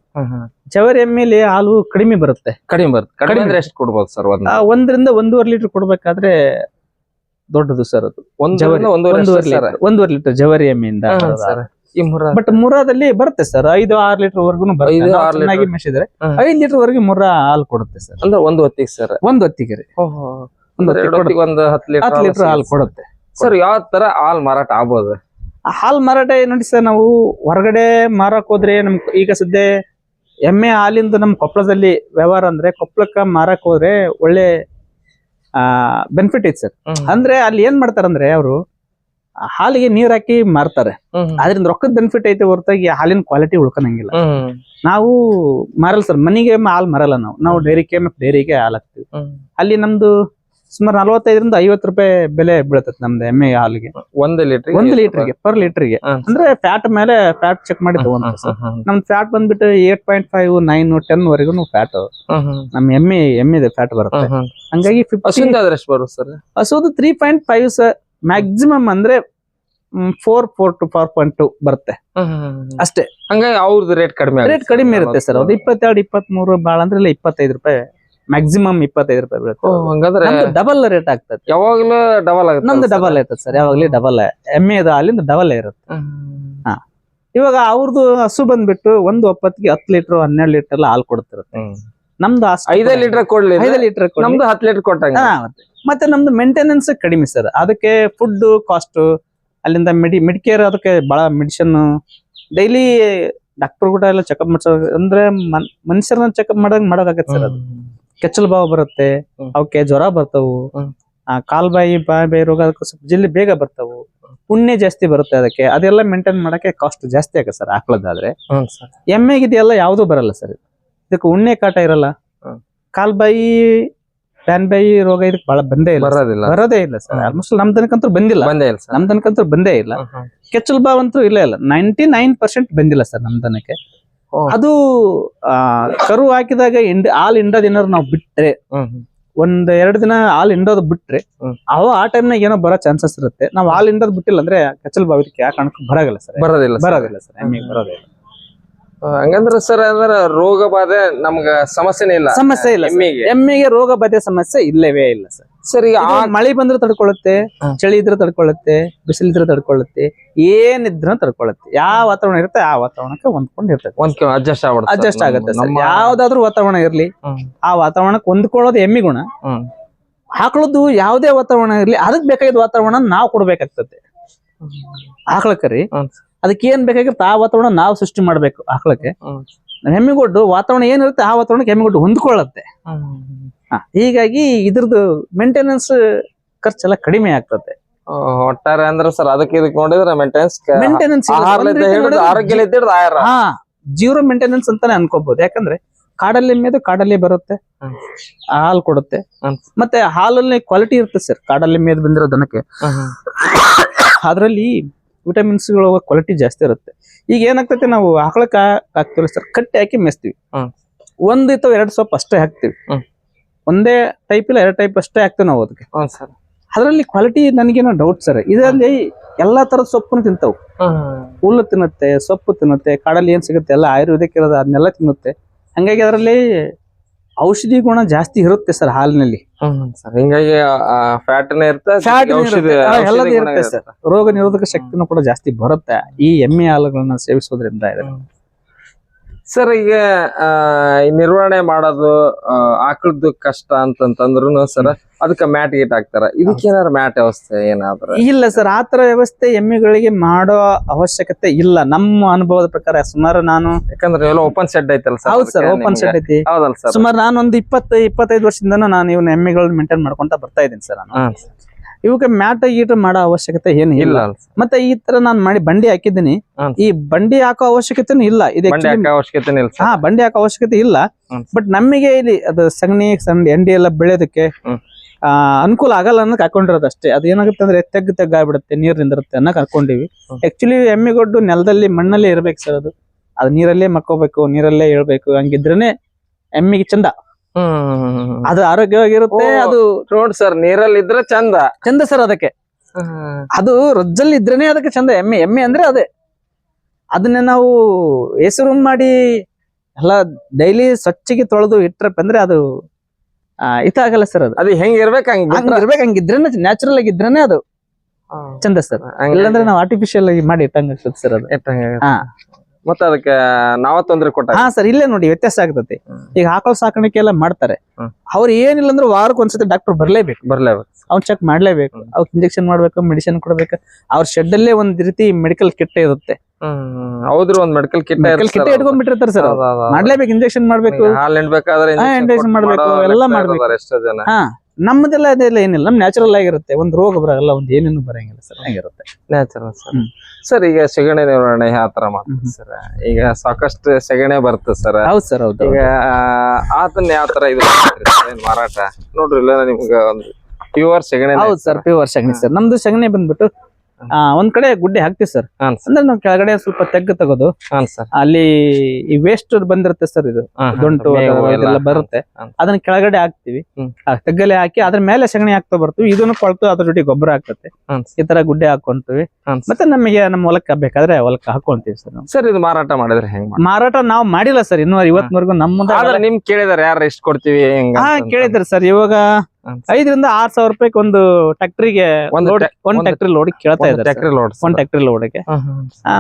ಜವರಿ ಎಮ್ಮೆಲಿ ಹಾಲು ಕಡಿಮೆ ಬರುತ್ತೆ. ಕಡಿಮೆ ಬರುತ್ತೆ. ಕಡಿಮೆ. ಅಂದ್ರೆ ಎಷ್ಟು ಕೊಡ್ಬೋದು ಸರ್ ಒಂದು? ಆ, ಒಂದರಿಂದ ಒಂದೂವರೆ ಲೀಟರ್ ಕೊಡ್ಬೇಕಾದ್ರೆ ದೊಡ್ಡದು ಸರ್ ಅದು. ಒಂದೂವರೆ ಲೀಟರ್ ಒಂದೂವರೆ ಲೀಟರ್ ಜವರಿ ಎಮ್ಮೆಯಿಂದ ಸರ್. ಈ ಮುರ ಬಟ್ ಮುರಾದಲ್ಲಿ ಬರುತ್ತೆ ಸರ್. ಐದು ಆರು ಲೀಟರ್ ವರ್ಗು ಐದು, ಬರುತ್ತೆ ಆರು ಚೆನ್ನಾಗಿ ಲೀಟರ್. ಮೆಸಿದ್ರೆ ಹ್ಮ್. ಐದು ಲೀಟರ್ ವರೆಗೆ ಮುರ ಹಾಲು ಕೊಡುತ್ತೆ ಸರ್. ಅಂದ್ರೆ ಒಂದು ಹೊತ್ತಿಗೆ ಸರ್. ಒಂದ್ ಹೊತ್ತಿಗೆ ರೀ. ಒಂದ್ ಹೊತ್ತಿಗೆ ಎರಡು ಹೊತ್ತಿಗೆ ಒಂದು ಹತ್ತು ಲೀಟರ್ ಹತ್ತು ಲೀಟರ್ ಹಾಲು ಕೊಡುತ್ತೆ. ಸರ್ ಯಾವ ತರ ಹಾಲ್ ಮಾರಾಟ ಆಗ್ಬೋದು? ಹಾಲ್ ಮಾರಾಟ ನೋಡಿ ಸರ್ ನಾವು ಹೊರಗಡೆ ಮಾರಕ್ ಹೋದ್ರೆ ನಮ್ ಈಗ ಸದ್ಯ ಎಮ್ಮೆ ಹಾಲಿಂದ ನಮ್ ಕೊಪ್ಪಳದಲ್ಲಿ ವ್ಯವಹಾರ ಅಂದ್ರೆ ಕೊಪ್ಪಳಕ್ಕ ಮಾರಕ್ ಹೋದ್ರೆ ಒಳ್ಳೆ ಆ ಬೆನಿಫಿಟ್ ಐತೆ ಸರ್ ಅಂದ್ರೆ ಅಲ್ಲಿ ಏನ್ ಮಾಡ್ತಾರಂದ್ರೆ ಅವರು ಹಾಲಿಗೆ ನೀರ್ ಹಾಕಿ ಮಾರ್ತಾರೆ. ಅದ್ರಿಂದ ರೊಕ್ಕದ ಬೆನಿಫಿಟ್ ಐತೆ ಹೊರತಾಗಿ ಹಾಲಿನ ಕ್ವಾಲಿಟಿ ಉಳ್ಕೊಳಂಗಿಲ್ಲ ನಾವು ಮಾರಲ್ಲ ಸರ್ ಮನಿಗೆ ಹಾಲು ಮಾರಲ್ಲ ನಾವು. ನಾವು ಡೈರಿಗೆ ಮತ್ತೆ ಡೈರಿಗೆ ಹಾಲು ಹಾಕ್ತಿವಿ. ಅಲ್ಲಿ ನಮ್ದು ಸುಮಾರು ನಲವತ್ತೈದರಿಂದ ಐವತ್ತು ರೂಪಾಯಿ ಬೆಲೆ ಬೀಳ್ತದೆ ನಮ್ದು ಎಮ್ಮೆ ಹಾಲಿಗೆ. ಒಂದು ಲೀಟರ್ ಒಂದು ಲೀಟರ್ಗೆ ಪರ್ ಲೀಟರ್ಗೆ. ಅಂದ್ರೆ ಫ್ಯಾಟ್ ಮೇಲೆ ಫ್ಯಾಟ್ ಚೆಕ್ ಮಾಡಿ ತಗೊಂಡ್ ನಮ್ ಫ್ಯಾಟ್ ಬಂದ್ಬಿಟ್ಟು eight point five nine ten ವರೆಗೂ ಫ್ಯಾಟ್ ನಮ್ ಎಮ್ಮೆ ಎಮ್ಮೆದೆ ಫ್ಯಾಟ್ ಬರುತ್ತೆ. ಹಂಗಾಗಿ ಎಷ್ಟು ಬರುತ್ತೆ sir? ಹಸುದು three point five sir maximum ಅಂದ್ರೆ four four to four point two ಬರುತ್ತೆ. ಅಷ್ಟೇ. ಹಂಗಾಗಿ ಅವ್ರದ್ದು ರೇಟ್ ಕಡಿಮೆ ರೇಟ್ ಕಡಿಮೆ ಇರುತ್ತೆ ಸರ್ ಅದು ಇಪ್ಪತ್ತೆರಡು ಇಪ್ಪತ್ಮೂರು ಬಾಳ ಅಂದ್ರೆ ಇಪ್ಪತ್ತೈದು ರೂಪಾಯಿ ಮ್ಯಾಕ್ಸಿಮಮ್ ಇಪ್ಪತ್ತೈದು ರೂಪಾಯಿ ಬೀಳುತ್ತೆ ಹಂಗಂದ್ರೆ ಡಬಲ್ ರೇಟ್ ಆಗ್ತದೆ. ಯಾವಾಗ್ಲೂ ಡಬಲ್ ಆಗುತ್ತೆ ನಮ್ದು ಡಬಲ್ ಆಯ್ತದೆ ಸರ್ ಯಾವಾಗ್ಲೂ ಡಬಲ್ ಎಮ್ಮೆದು ಹಾಲಿಂದ ಡಬಲ್ ಇರುತ್ತೆ. ಇವಾಗ ಅವ್ರದ್ದು ಹಸು ಬಂದ್ಬಿಟ್ಟು ಒಂದು ಒಪ್ಪತ್ತಿಗೆ ಹತ್ತು ಲೀಟರ್ ಹನ್ನೆರಡು ಲೀಟರ್ ಎಲ್ಲ ಹಾಲು ಕೊಡ್ತಿರುತ್ತೆ. ನಮ್ದು ಐದೈದು ಐದೇ ಲೀಟರ್ ಕೊಡ್ಲಿ ಐದು ಲೀಟರ್ ನಮ್ದು ಹತ್ತು ಲೀಟರ್ ಕೊಟ್ಟಂಗ. ಮತ್ತೆ. ನಮ್ದು ಮೇಂಟೆನೆನ್ಸ್ ಕಡಿಮೆ ಸರ್. ಅದಕ್ಕೆ ಫುಡ್ ಕಾಸ್ಟ್ ಅಲ್ಲಿಂದ ಮೆಡಿ ಮೆಡಿಕೇರ್ ಅದಕ್ಕೆ ಬಹಳ ಮೆಡಿಸಿನ್ ಡೈಲಿ ಡಾಕ್ಟರ್ ಕೂಡ ಎಲ್ಲ ಚೆಕಪ್ ಮಾಡ್ಸೋ ಅಂದ್ರೆ ಮನ್- ಮನುಷ್ಯರನ್ನ ಚೆಕಪ್ ಮಾಡಂಗ್ ಮಾಡೋದಾಗತ್ತೆ ಸರ್ ಅದು. ಕೆಚ್ಚಲು ಬಾವು ಬರುತ್ತೆ ಅವಕ್ಕೆ ಜ್ವರ ಬರ್ತವು ಕಾಲ್ ಬಾಯಿ ಬಾಯಿ ಬಾಯಿ ರೋಗ ಜಲ್ದಿ ಬೇಗ ಬರ್ತವು. ಪುಣ್ಯ ಜಾಸ್ತಿ ಬರುತ್ತೆ ಅದಕ್ಕೆ. ಅದೆಲ್ಲ ಮೇಂಟೈನ್ ಮಾಡಕ್ಕೆ ಕಾಸ್ಟ್ ಜಾಸ್ತಿ ಆಗುತ್ತೆ ಸರ್ ಆಕಳದಾದ್ರೆ ಎಮ್ಮೆಗಿದೆಯಲ್ಲ ಸರ್. ಎಮ್ಮೆಗೆ ಇದೆಲ್ಲ ಯಾವ್ದು ಬರಲ್ಲ ಸರ್. ಇದಕ್ಕೆ ಉಣ್ಣೆ ಕಾಟ ಇರಲ್ಲ. ಕಾಲ್ ಬಾಯಿ ಪ್ಯಾನ್ ಬಾಯಿ ರೋಗ ಇದಕ್ಕೆ ಬಹಳ ಬಂದೇ ಇಲ್ಲ ಬರೋದೇ ಇಲ್ಲ ಸರ್. ಆಲ್ಮೋಸ್ಟ್ ನಮ್ ತನಕಂತೂ ಬಂದಿಲ್ಲ. ಬಂದೇ ಇಲ್ಲ ನಮ್ ತನಕಂತೂ ಬಂದೇ ಇಲ್ಲ. ಕೆಚ್ಚಲ್ ಬಾವ್ ಅಂತೂ ಇಲ್ಲ ಇಲ್ಲ. ನೈಂಟಿ ನೈನ್ ಪರ್ಸೆಂಟ್ ಬಂದಿಲ್ಲ ಸರ್ ನಮ್ ದನಕ್ಕೆ ಓ. ಅದು ಆ ಕರು ಹಾಕಿದಾಗ ಇಂಡ ಹಾಲು ಏನಾದ್ರು ನಾವು ಬಿಟ್ರೆ ಒಂದ್ ಎರಡ್ ದಿನ ಹಾಲು ಹಿಂಡೋದ್ ಬಿಟ್ರೆ. ಅವ ಆ ಟೈಮ್ನಾಗ ಏನೋ ಬರೋ ಚಾನ್ಸಸ್ ಇರುತ್ತೆ. ನಾವು ಹಾಲ್ ಹಿಂಡೋದ್ ಬಿಟ್ಟಿಲ್ಲ ಅಂದ್ರೆ ಕಚ್ಚಲ್ ಬಾವ್ ಆ ಯಾಕೆ ಕಾರಣಕ್ಕೂ ಬರಾಗಲ್ಲ ಸರ್. ಬರೋದಿಲ್ಲ. ಬರೋದಿಲ್ಲ ಸರ್. ಎಮ್ಮೆಗೆ ಬರೋದಿಲ್ಲ. ಹಂಗಂದ್ರ ಸರ್ ಅಂದ್ರೆ ರೋಗ ಬಾಧೆ ನಮ್ಗ ಸಮಸ್ಯೆನೇ ಇಲ್ಲ. ಸಮಸ್ಯೆ ಇಲ್ಲ. ಎಮ್ಮಿಗೆ. ಎಮ್ಮೆಗೆ ರೋಗ ಬಾಧೆ ಸಮಸ್ಯೆ ಇಲ್ಲವೇ ಇಲ್ಲ ಸರ್. ಸರ್ ಈಗ ಆ- ಮಳೆ ಬಂದ್ರೆ ತಡ್ಕೊಳ್ಳುತ್ತೆ. ಚಳಿ ಇದ್ರೆ ತಡ್ಕೊಳ್ಳುತ್ತೆ ಬಿಸಿಲಿದ್ರೆ ತಡ್ಕೊಳ್ಳುತ್ತೆ ಏನಿದ್ರು ತಡ್ಕೊಳ್ಳುತ್ತೆ ಯಾವ ವಾತಾವರಣ ಇರುತ್ತೆ ಆ ವಾತಾವರಣಕ್ಕೆ ಹೊಂದ್ಕೊಂಡ್ ಇರ್ತದೆ. ಒಂದ್ ಅಡ್ಜಸ್ಟ್ ಆಗ್ಬಿಡುತ್ತೆ ಅಡ್ಜಸ್ಟ್ ಆಗುತ್ತೆ ಸರ್. ಯಾವ್ದಾದ್ರು ವಾತಾವರಣ ಇರ್ಲಿ. ಆ ವಾತಾವರಣಕ್ಕೆ ಹೊಂದ್ಕೊಳ್ಳೋದು ಎಮ್ಮಿ ಗುಣ. ಆಕಳದ್ದು ಯಾವುದೇ ವಾತಾವರಣ ಇರ್ಲಿ ಅದಕ್ಕೆ ಬೇಕಾಗಿದ್ದ ವಾತಾವರಣ ನಾವು ಕೊಡ್ಬೇಕಾಗ್ತದೆ. ಆಕಳಕ್ಕೆ ರೀ. ಹ್ಮ್. ಅದಕ್ಕೆ ಏನ್ ಬೇಕಾಗಿರುತ್ತೆ? ಆ ವಾತಾವರಣ ನಾವು ಸೃಷ್ಟಿ ಮಾಡ್ಬೇಕು ಆಕಳಕ್ಕೆ. ಹ್ಮ್. ಹೆಮ್ಮಿಗೊಡ್ಡು ವಾತಾವರಣ ಏನಿರುತ್ತೆ ಆ ವಾತಾವರಣಕ್ಕೆ ಹೆಮ್ಮಿಗೊಡ್ಡು ಹೊಂದ್ಕೊಳ್ಳುತ್ತೆ. ಹೀಗಾಗಿ ಇದ್ರದ್ದು ಮೇಂಟೆನೆನ್ಸ್ ಖರ್ಚೆಲ್ಲ ಕಡಿಮೆ ಆಗ್ತದೆ. ಒಟ್ಟಾರೆ ಅಂದ್ರೆ ಸರ್ ಅದಕ್ಕೆ ಇದಕ್ಕೆ ನೋಡಿದ್ರೆ ಮೇಂಟೆನೆನ್ಸ್ ಮೇಂಟೆನೆನ್ಸ್ ಆಹಾರಲಿದ್ದ ಹಿಡಿದು ಆರೋಗ್ಯ ಹಾ ಜೀರೋ ಮೇಂಟೆನೆನ್ಸ್ ಅಂತಾನೆ ಅನ್ಕೋಬಹುದು ಯಾಕಂದ್ರೆ ಕಾಡಲ್ಲಿ ಮೇದು ಕಾಡಲ್ಲಿ ಬರುತ್ತೆ. ಹಾಲು ಕೊಡುತ್ತೆ. ಮತ್ತೆ ಹಾಲಲ್ಲಿ ಕ್ವಾಲಿಟಿ ಇರುತ್ತೆ ಸರ್. ಕಾಡಲ್ಲಿ ಮೇದು ಬಂದಿರೋ ದನಕ್ಕೆ. ಅದರಲ್ಲಿ ವಿಟಮಿನ್ಸ್ಗಳು ಕ್ವಾಲಿಟಿ ಜಾಸ್ತಿ ಇರುತ್ತೆ. ಈಗ ಏನಾಗ್ತೈತೆ ನಾವು ಆಕಳಕ್ಕೆ ಹಾಕ್ತಿವಿ ಸರ್ ಕಟ್ಟಿ ಹಾಕಿ ಮೆಸ್ತೀವಿ. ಒಂದ್ ಅಥವಾ ಎರಡು ಸೊಪ್ಪು ಅಷ್ಟೇ ಹಾಕ್ತಿವಿ. ಒಂದೇ ಟೈಪ್ ಇಲ್ಲ ಎರಡು ಟೈಪ್ ಅಷ್ಟೇ ಹಾಕ್ತೇವೆ ನಾವು ಅದಕ್ಕೆ. ಅದರಲ್ಲಿ ಕ್ವಾಲಿಟಿ ನನಗೇನೋ ಡೌಟ್ ಸರ್. ಇದರಲ್ಲಿ ಎಲ್ಲಾ ತರದ ಸೊಪ್ಪನ್ನು ತಿಂತಾವು. ಹುಲ್ಲು ತಿನ್ನುತ್ತೆ ಸೊಪ್ಪು ತಿನ್ನುತ್ತೆ ಕಾಡಲ್ಲಿ ಏನ್ ಸಿಗುತ್ತೆ ಎಲ್ಲ ಆಯುರ್ವೇದಿಕ್ ಇರೋದು ಅದನ್ನೆಲ್ಲ ತಿನ್ನುತ್ತೆ. ಹಂಗಾಗಿ ಅದರಲ್ಲಿ ಔಷಧಿ ಗುಣ ಜಾಸ್ತಿ ಇರುತ್ತೆ ಸರ್ ಹಾಲಿನಲ್ಲಿ ಹಿಂಗಾಗಿ ಫ್ಯಾಟ್ನೇ ಇರುತ್ತೆ ಎಲ್ಲದೂ ಇರುತ್ತೆ. ಸರ್. ರೋಗ ನಿರೋಧಕ ಶಕ್ತಿನೂ ಕೂಡ ಜಾಸ್ತಿ ಬರುತ್ತೆ ಈ ಎಮ್ಮೆ ಹಾಲುಗಳನ್ನ ಸೇವಿಸೋದ್ರಿಂದ ಇದೆ. ಸರ್ ಈಗ ನಿರ್ವಹಣೆ ಮಾಡೋದು ಆಕಳದ್ದು ಕಷ್ಟ ಅಂತಂತಂದ್ರು ಸರ್ ಅದಕ್ಕೆ ಮ್ಯಾಟ್ ಗೀಟ್ ಹಾಕ್ತಾರ. ಇದಕ್ಕೆ ಏನಾದ್ರು ಮ್ಯಾಟ್ ವ್ಯವಸ್ಥೆ ಏನಾದ್ರು? ಇಲ್ಲ ಸರ್ ಆತರ ವ್ಯವಸ್ಥೆ ಎಮ್ಮೆಗಳಿಗೆ ಮಾಡೋ ಅವಶ್ಯಕತೆ ಇಲ್ಲ. ನಮ್ಮ ಅನುಭವದ ಪ್ರಕಾರ ಸುಮಾರು ನಾನು ಯಾಕಂದ್ರೆ ಎಲ್ಲ ಓಪನ್ ಶೆಡ್ ಐತಲ್ಲ ಸರ್ ಹೌದು ಸರ್ ಓಪನ್ ಶೆಡ್ ಐತಿ. ಹೌದಲ್ಲ ಸರ್. ಸುಮಾರು ನಾನು ಒಂದು ಇಪ್ಪತ್ತು ಇಪ್ಪತ್ತೈದು ವರ್ಷದಿಂದ ನಾನು ಇವನ್ನ ಎಮ್ಮೆಗಳನ್ನ ಮೇಂಟೈನ್ ಮಾಡ್ಕೊಂತ ಬರ್ತಾ ಇದ್ದೀನಿ ಸರ್ ನಾನು. ಇವಕ್ಕೆ ಮ್ಯಾಟ್ ಗೀಟ ಮಾಡೋ ಅವಶ್ಯಕತೆ ಏನು ಇಲ್ಲ. ಮತ್ತೆ ಈ ತರ ನಾನು ಮಾಡಿ ಬಂಡಿ ಹಾಕಿದ್ದೀನಿ. ಈ ಬಂಡಿ ಹಾಕೋ ಇಲ್ಲ. ಇದು ಅವಶ್ಯಕತೆ ಇಲ್ಲ ಹಾ ಬಂಡಿ ಹಾಕೋ ಅವಶ್ಯಕತೆ ಇಲ್ಲ. ಬಟ್ ನಮಗೆ ಇಲ್ಲಿ ಅದು ಸಗಣಿ ಸಣ್ಣ ಎಂಡಿ ಎಲ್ಲ ಬೆಳೆಯೋದಕ್ಕೆ ಆ ಅನುಕೂಲ ಆಗಲ್ಲ ಅನ್ನೋಕೆ ಹಾಕೊಂಡಿರೋದು ಅಷ್ಟೇ. ಅದು ಏನಾಗುತ್ತೆ ಅಂದ್ರೆ ತೆಗ್ ತೆಗ್ ಆಗ್ಬಿಡುತ್ತೆ ನೀರ್ ನಿಂದಿರುತ್ತೆ ಅನ್ನ ಕರ್ಕೊಂಡಿವಿ. ಆಕ್ಚುಲಿ ಎಮ್ಮೆಗೊಡ್ಡು ನೆಲದಲ್ಲಿ ಮಣ್ಣಲ್ಲೇ ಇರ್ಬೇಕು ಸರ್ ಅದು. ಅದು ನೀರಲ್ಲೇ ಮಕ್ಕೋಬೇಕು ನೀರಲ್ಲೇ ಹೇಳ್ಬೇಕು ಹಂಗಿದ್ರೇನೆ ಎಮ್ಮಿಗೆ ಚಂದ. ಅದು ಆರೋಗ್ಯವಾಗಿರುತ್ತೆ. ಅದು ನೋಡ್ ಸರ್ ನೀರಲ್ಲಿ ಇದ್ರೆ ಚಂದ. ಚಂದ ಸರ್ ಅದಕ್ಕೆ. ಅದು ರೊಜ್ಜಲ್ಲಿ ಇದ್ರೇನೆ ಅದಕ್ಕೆ ಚಂದ ಎಮ್ಮೆ ಎಮ್ಮೆ ಅಂದ್ರೆ ಅದೇ. ಅದನ್ನ ನಾವು ಹೆಸರು ಮಾಡಿ ಎಲ್ಲ ಡೈಲಿ ಸ್ವಚ್ಛಗೆ ತೊಳೆದು ಇಟ್ರಪ್ಪ ಅಂದ್ರೆ ಅದು ಇತ ಆಗಲ್ಲ ಸರ್ ಅದು. ಅದು ಹೆಂಗ್ ಇರ್ಬೇಕು ಹಂಗ್ ಇರ್ಬೇಕು ಹಂಗಿದ್ರೇನೆ ನ್ಯಾಚುರಲ್ ಆಗಿದ್ರೇನೆ ಅದು. ಚಂದ ಸರ್. ಇಲ್ಲಾಂದ್ರೆ ನಾವು ಆರ್ಟಿಫಿಷಿಯಲ್ ಆಗಿ ಮಾಡಿ ಇಟ್ಟಂಗ ಸರ್ ಅದು. ಮತ್ತೆ ಅದಕ್ಕೆ ನಾವ ತೊಂದ್ರೆ ಕೊಟ್ಟ ಹಾ ಸರ್ ಇಲ್ಲೇ ನೋಡಿ ವ್ಯತ್ಯಾಸ ಆಗ್ತತಿ ಈಗ ಆಕಳ ಸಾಕಾಣಿಕೆ ಎಲ್ಲ ಮಾಡ್ತಾರೆ ಅವ್ರ ಏನಿಲ್ಲ ಅಂದ್ರೆ ವಾರಕ್ಕೆ ಒಂದ್ಸತಿ ಡಾಕ್ಟರ್ ಬರ್ಲೇಬೇಕು. ಬರ್ಲೇಬೇಕು. ಅವ್ನ್ ಚೆಕ್ ಮಾಡ್ಲೇಬೇಕು. ಅವ್ಕ್ ಇಂಜೆಕ್ಷನ್ ಮಾಡ್ಬೇಕು ಮೆಡಿಸಿನ್ ಕೊಡ್ಬೇಕು. ಅವ್ರ ಶೆಡ್ ಅಲ್ಲೇ ಒಂದ್ ರೀತಿ ಮೆಡಿಕಲ್ ಕಿಟ್ ಇರುತ್ತೆ. ಹೌದ್ರ ಒಂದ್ ಮೆಡಿಕಲ್ ಕಿಟ್ ಮೆಡಿಕಲ್ ಕಿಟ್ ಇಟ್ಕೊಂಡ್ಬಿಟ್ಟಿರ್ತಾರೆ ಸರ್ ಮಾಡ್ಲೇಬೇಕು ಇಂಜೆಕ್ಷನ್ ಮಾಡ್ಬೇಕು. ಹಾಲ್ ಹಿಂಡ್ಬೇಕಾದ್ರೆ ಇಂಜೆಕ್ಷನ್ ಮಾಡ್ಬೇಕು, ಎಲ್ಲ ಮಾಡ್ಬೇಕು. ಎಷ್ಟೋ ಜನ. ಹಾ. ನಮ್ಮದೆಲ್ಲ ಅದೆಲ್ಲ ಏನಿಲ್ಲ. ನಮ್ ನ್ಯಾಚುರಲ್ ಆಗಿರುತ್ತೆ. ಒಂದ್ ರೋಗ ಬರಲ್ಲ ಒಂದು ಏನೇನು ಬರಂಗಿಲ್ಲ ಸರ್. ಹಂಗಿರುತ್ತೆ. ನ್ಯಾಚುರಲ್ ಸರ್ ಹ್ಮ್. ಸರ್ ಈಗ ಸೆಗಣಿ ನಿರ್ವಹಣೆ ಯಾವ ತರ ಮಾಡ್ತೀರಿ ಹ್ಮ್. ಸರ್ ಈಗ ಸಾಕಷ್ಟು ಸೆಗಣಿ ಬರ್ತದೆ ಸರ್ ಹೌದ್ ಸರ್ ಹೌದು ಈಗ ಅದನ್ನ ಯಾವ ತರ ಇದು ಮಾಡ್ತೀರಿ sir? ಏನ್ ಮಾರಾಟ? ನೋಡ್ರಿ ಇಲ್ಲ ನಿಮ್ಗ ಒಂದು ಪ್ಯೂರ್ ಸೆಗಣಿ ಹೌದ್ ಸರ್ ಪ್ಯೂರ್ ಸೆಗಣಿ ಸರ್ ನಮ್ದು ಸಗಣಿ ಬಂದ್ಬಿಟ್ಟು ಒಂದ್ ಕಡೆ ಗುಡ್ಡೆ ಹಾಕ್ತಿವಿ ಸರ್. ಅಂದ್ರೆ ನಾವು ಕೆಳಗಡೆ ಸ್ವಲ್ಪ ತೆಗ್ಗ ತಗೋದು. ಅಲ್ಲಿ ಈ ವೇಸ್ಟ್ ಬಂದಿರುತ್ತೆ ಸರ್ ಇದು. ದೊಂಟು ಎಲ್ಲ ಇದೆಲ್ಲ ಬರುತ್ತೆ. ಅದನ್ನ ಕೆಳಗಡೆ ಹಾಕ್ತಿವಿ. ಆ ತೆಗ್ಗಲೆ ಹಾಕಿ ಅದ್ರ ಮೇಲೆ ಸಗಣಿ ಹಾಕ್ತಾ ಬರ್ತೀವಿ. ಇದನ್ನು ಕೊಳ್ತು ಅದ್ರ ಜೊತೆ ಗೊಬ್ಬರ ಆಗ್ತದೆ ಈ ತರ ಗುಡ್ಡೆ ಹಾಕೊಂತೀವಿ. ಮತ್ತೆ ನಮಗೆ ನಮ್ಮ ಹೊಲಕ್ಕೆ ಬೇಕಾದ್ರೆ ಹೊಲಕ್ಕೆ ಹಾಕೊಂತೀವಿ ಸರ್ ಸರ್ ಇದು ಮಾರಾಟ ಮಾಡಿದ್ರೆ ಹೆಂಗ್ ಮಾರಾಟ ನಾವು ಮಾಡಿಲ್ಲ ಸರ್. ಇನ್ನು ಇವತ್ತಿನವರೆಗೂ ನಮ್ಮ ನಿಮ್ ಕೇಳಿದಾರೆ ಯಾರು ಎಷ್ಟ್ ಕೊಡ್ತೀವಿ ಹಾ ಕೇಳಿದಾರೆ ಸರ್. ಇವಾಗ. ಐದರಿಂದ ಆರ್ ಸಾವಿರ ರೂಪಾಯಿ ಒಂದು ಟ್ಯಾಕ್ಟ್ರಿಗೆ ಒಂದು ಟ್ಯಾಕ್ಟ್ರಿ ಲೋಡ್ ಕೇಳ್ತಾ ಇದ್ದಾರೆ ಒಂದ್ ಟ್ಯಾಕ್ಟ್ರಿ ಲೋಡ್ಗೆ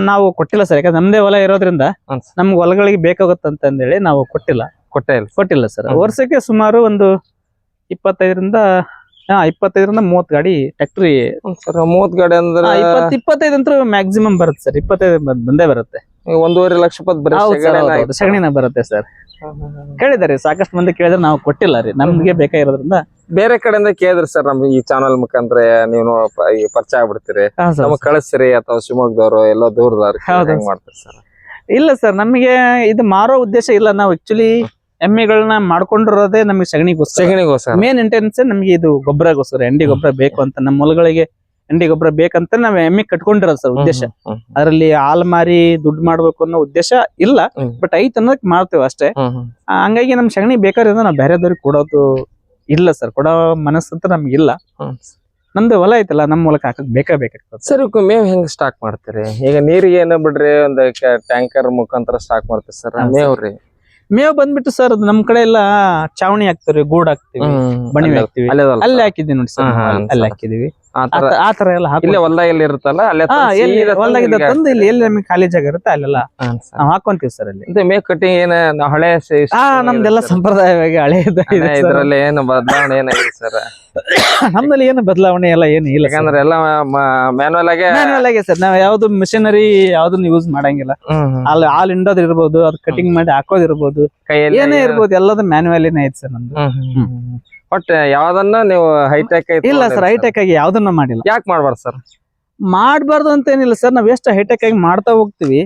ನಾವು ಕೊಟ್ಟಿಲ್ಲ ಸರ್. ಯಾಕಂದ್ರೆ ನಮ್ದೇ ಹೊಲ ಇರೋದ್ರಿಂದ. ನಮ್ಗೆ ಹೊಲಗಳಿಗೆ ಬೇಕಾಗುತ್ತಂತ ಹೇಳಿ ನಾವು ಕೊಟ್ಟಿಲ್ಲ. ಕೊಟ್ಟಿಲ್ಲ ಸರ್. ವರ್ಷಕ್ಕೆ ಸುಮಾರು ಒಂದು ಇಪ್ಪತ್ತೈದರಿಂದ ಹಾ ಇಪ್ಪತ್ತೈದರಿಂದ ಮೂವತ್ ಗಾಡಿ ಟ್ಯಾಕ್ಟ್ರಿ ಮೂವತ್ ಗಾಡಿ ಅಂದ್ರೆ ಇಪ್ಪತ್ ಇಪ್ಪತ್ತೈದು ಅಂತೂ ಮ್ಯಾಕ್ಸಿಮಮ್ ಬರುತ್ತೆ ಸರ್. ಇಪ್ಪತ್ತೈದು ಬಂದ್- ಬರುತ್ತೆ. ಒಂದೂವರೆ ಲಕ್ಷ ಸೆಗಣಿನ ಬರುತ್ತೆ ಸರ್. ಕೇಳಿದಾರೆ ಸಾಕಷ್ಟು ಮಂದಿ ಕೇಳಿದ್ರೆ ನಾವು ಕೊಟ್ಟಿಲ್ಲ ರೀ. ನಮ್ಗೆ ಬೇಕಾಗಿರೋದ್ರಿಂದ ಬೇರೆ ಕಡೆಯಿಂದ ಕೇಳಿದ್ರಿ ಸರ್ ನಮ್ಗೆ ಈ ಚಾನಲ್ ಮುಖಾಂತರ ನೀವು ಪರಿಚಯ ಆಗ್ಬಿಡ್ತೀರಿ. ನಮಗ್ ಕಳಿಸ್ರಿ ಅಥವಾ ಶಿವಮೊಗ್ಗದವ್ರು ಎಲ್ಲೋ ದೂರದವ್ರು ಮಾಡ್ತಾರೆ ಹೆಂಗ್ ಮಾಡ್ತೀರಿ ಸರ್? ಇಲ್ಲ ಸರ್ ನಮಗೆ ಇದು ಮಾರೋ ಉದ್ದೇಶ ಇಲ್ಲ. ನಾವು ಆಕ್ಚುಲಿ ಎಮ್ಮೆಗಳನ್ನ ಮಾಡ್ಕೊಂಡಿರೋದೇ ನಮಗೆ ಸಗಣಿಗೋಸ್ಕರ. ಸಗಣಿಗೋಸ್ಕರ. ಮೇನ್ ಇಂಟೆನ್ಸ್ ನಮಗೆ ಇದು ಗೊಬ್ಬರಗೋಸ್ಕರ ಎಂಡಿ ಗೊಬ್ಬರ ಬೇಕು ಅಂತ. ನಮ್ಮ ಹೊಲಗಳಿಗೆ ಎಂಡಿ ಗೊಬ್ಬರ ಬೇಕಂತ ನಾವ್ ಎಮ್ಮೆ ಕಟ್ಕೊಂಡಿರೋದು ಸರ್ ಉದ್ದೇಶ. ಅದರಲ್ಲಿ ಹಾಲ್ ಮಾರಿ ದುಡ್ಡು ಮಾಡ್ಬೇಕು ಅನ್ನೋ ಉದ್ದೇಶ ಇಲ್ಲ. ಬಟ್ ಐತ್ ಅನ್ನೋದಕ್ ಮಾಡ್ತೇವೆ ಅಷ್ಟೇ. ಹಂಗಾಗಿ ನಮ್ ಸಗಣಿ ಬೇಕಾದ್ರೆ ನಾವು ಬೇರೆದವ್ರಿಗೆ ಕೊಡೋದು ಇಲ್ಲ ಸರ್ ಕೊಡೋ ಮನಸ್ಸಂತ ನಮ್ಗೆ ಇಲ್ಲ. ಹ್ಮ್. ನಮ್ದು ಹೊಲ ಐತಲ್ಲ ನಮ್ಮ ಮೂಲಕ ಹಾಕಕ್ ಬೇಕಾ ಬೇಕಾಗ್ತದೆ. ಸರ್ ಇವಕ್ಕೆ ಮೇವ್ ಹೆಂಗ್ ಸ್ಟಾಕ್ ಮಾಡ್ತೀರಿ? ಈಗ ನೀರಿಗೆ ಏನೋ ಬಿಡ್ರಿ ಒಂದ್ ಟ್ಯಾಂಕರ್ ಮುಖಾಂತರ ಸ್ಟಾಕ್ ಮಾಡ್ತೀರಿ ಸರ್ ಮೇವ್ ರೀ. ಮೇವ್ ಬಂದ್ಬಿಟ್ಟು ಸರ್ ಅದು ನಮ್ ಕಡೆ ಎಲ್ಲ ಚಾವಣಿ ಹಾಕ್ತಾರೆ ಗೂಡ್ ಹಾಕ್ತಿವಿ ಬಣಿ ಅಲ್ಲೇ- ಹಾಕ್ತಿವಿ. ಅಲ್ಲೇ ಹಾಕಿದ್ವಿ ನೋಡಿ ಸರ್ ಅಲ್ಲೇ. ಹಾಕಿದೀವಿ ಆ ತರ. ಎಲ್ಲ ಇಲ್ಲೇ ಇರುತ್ತಲ್ಲ ಅಲ್ಲೇ ಹೊಲ್ದಾಗಿದ್ದ ತಂದು ಇಲ್ಲಿ ಎಲ್ಲಿ ನಮಗೆ ಖಾಲಿ ಜಾಗ ಇರುತ್ತೆ ಅಲ್ಲೆಲ್ಲ ನಾವು ಹಾಕೊಂತೀವಿ ಸರ್ ಅಲ್ಲಿ. ಮೇಕ್ ಕಟ್ಟಿಂಗ್ ಕಟಿಂಗ್ ಏನ ಹಳೆ ಹಾ ನಮ್ದೆಲ್ಲ ಸಂಪ್ರದಾಯವಾಗಿ ಹಳೆ ಇದ್ರಲ್ಲಿ ಏನು ಬದಲಾವಣೆ ಏನಾಗಿದೆ ಸರ್. ನಮ್ಮಲ್ಲಿ ಏನು ಬದಲಾವಣೆ ಎಲ್ಲ ಏನು ಇಲ್ಲ ಯಾಕಂದ್ರೆ ಎಲ್ಲ ಮ್ಯಾನುವಲ್ ಆಗಿ ಮ್ಯಾನುವಲ್ ಆಗಿ ಸರ್. ನಾವು ಯಾವ್ದು ಮಿಷನರಿ ಯಾವ್ದನ್ನ ಯೂಸ್ ಮಾಡಂಗಿಲ್ಲ. ಅಲ್ಲಿ ಹಾಲ್ ಹಿಂಡೋದ್ ಇರ್ಬೋದು ಅದ್ ಕಟಿಂಗ್ ಮಾಡಿ ಹಾಕೋದ್ ಇರ್ಬೋದು ಕೈಯಲ್ಲಿ ಏನೇ ಇರ್ಬೋದು ಎಲ್ಲದು ಮ್ಯಾನುವಲ್ ಐತೆ ಸರ್ ನಮ್ದು. ಬಟ್ ಯಾವ್ದನ್ನ ನೀವು ಹೈಟೆಕ್ ಇಲ್ಲ ಸರ್ ಹೈಟೆಕ್ ಆಗಿ ಯಾವ್ದನ್ನ ಮಾಡಿಲ್ಲ. ಯಾಕೆ ಮಾಡ್ಬಾರ್ದು ಸರ್ ಮಾಡಬಾರ್ದು ಅಂತ ಏನಿಲ್ಲ ಸರ್ ನಾವ್ ಎಷ್ಟು ಹೈಟೆಕ್ ಆಗಿ ಮಾಡ್ತಾ ಹೋಗ್ತಿವಿ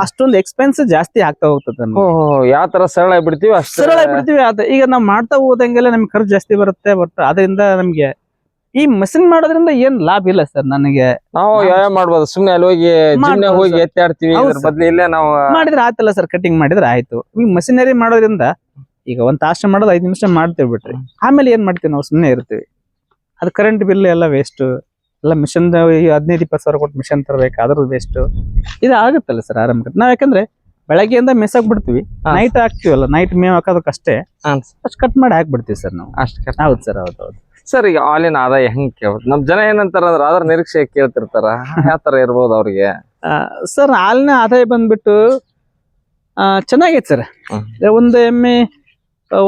ಅಷ್ಟೊಂದು ಎಕ್ಸ್ಪೆನ್ಸ್ ಜಾಸ್ತಿ ಆಗ್ತಾ ಹೋಗ್ತದೆ. ಯಾವ ತರ ಸರಳ ಅಷ್ಟು. ಸರಳ ಬಿಡ್ತೀವಿ ಅದ ಈಗ ನಾವ್ ಮಾಡ್ತಾ ಹೋದಂಗೆಲ್ಲ ನಮ್ಗೆ ಖರ್ಚು ಜಾಸ್ತಿ ಬರುತ್ತೆ ಬಟ್ ಅದರಿಂದ ನಮ್ಗೆ ಈ ಮಷಿನ್ ಮಾಡೋದ್ರಿಂದ ಏನ್ ಲಾಭ ಇಲ್ಲ ಸರ್ ನನಗೆ. ನಾವು ಯಾವ ಮಾಡ್ಬೋದು ಸುಮ್ನೆ ಅಲ್ಲಿ ಹೋಗಿ ಜಿಮ್ನೆ ಹೋಗಿ. ಎತ್ತಾಡ್ತೀವಿ ಇಲ್ಲೇ ನಾವು ಮಾಡಿದ್ರೆ ಆಯ್ತಲ್ಲ ಸರ್ ಕಟಿಂಗ್ ಮಾಡಿದ್ರೆ ಆಯ್ತು. ಈ ಮಷಿನರಿ ಮಾಡೋದ್ರಿಂದ ಈಗ ಒಂದ್ ತಾಸು ಮಾಡೋದು ಐದು ನಿಮಿಷ ಮಾಡ್ತೇವೆ ಬಿಟ್ರಿ ಆಮೇಲೆ ಏನ್ ಮಾಡ್ತೀವಿ ನಾವು ಸುಮ್ಮನೆ ಇರ್ತೀವಿ. ಅದು ಕರೆಂಟ್ ಬಿಲ್ ಎಲ್ಲ ವೇಸ್ಟ್ ಎಲ್ಲ ಮಿಷನ್ ಹದಿನೈದು ಇಪ್ಪತ್ತು ಸಾವಿರ ಕೊಟ್ಟು ಮಿಷನ್ ತರಬೇಕು ಅದ್ರದ್ದು ವೇಸ್ಟ್ ಇದು ಆಗುತ್ತಲ್ಲ ಸರ್ ಆರಾಮ ನಾವ್ ಯಾಕಂದ್ರೆ ಬೆಳಗ್ಗೆಯಿಂದ ಮಿಸ್ ಆಗ್ಬಿಡ್ತೀವಿ. ನೈಟ್ ಹಾಕ್ತಿವಲ್ಲ ನೈಟ್ ಮೇವ್ ಹಾಕೋದಕ್ಕಷ್ಟೇ ಅಷ್ಟು. ಕಟ್ ಮಾಡಿ ಹಾಕ್ಬಿಡ್ತೀವಿ ಸರ್ ನಾವು. ಅಷ್ಟು ಹೌದು ಸರ್ ಹೌದು ಹೌದು. ಸರ್ ಈಗ ಆಲಿನ ಆದಾಯ ಹೆಂಗ್ ಕೇಳ್ಬೋದು? ನಮ್ ಜನ ಏನಂತಾರ ಅಂದ್ರೆ ಅದರ ನಿರೀಕ್ಷೆ ಕೇಳ್ತಿರ್ತಾರ. ಯಾವ ತರ ಇರ್ಬೋದು ಅವ್ರಿಗೆ? ಸರ್ ಹಾಲಿನ ಆದಾಯ ಬಂದ್ಬಿಟ್ಟು ಚೆನ್ನಾಗೈತೆ ಸರ್. ಒಂದು ಎಮ್ಮೆ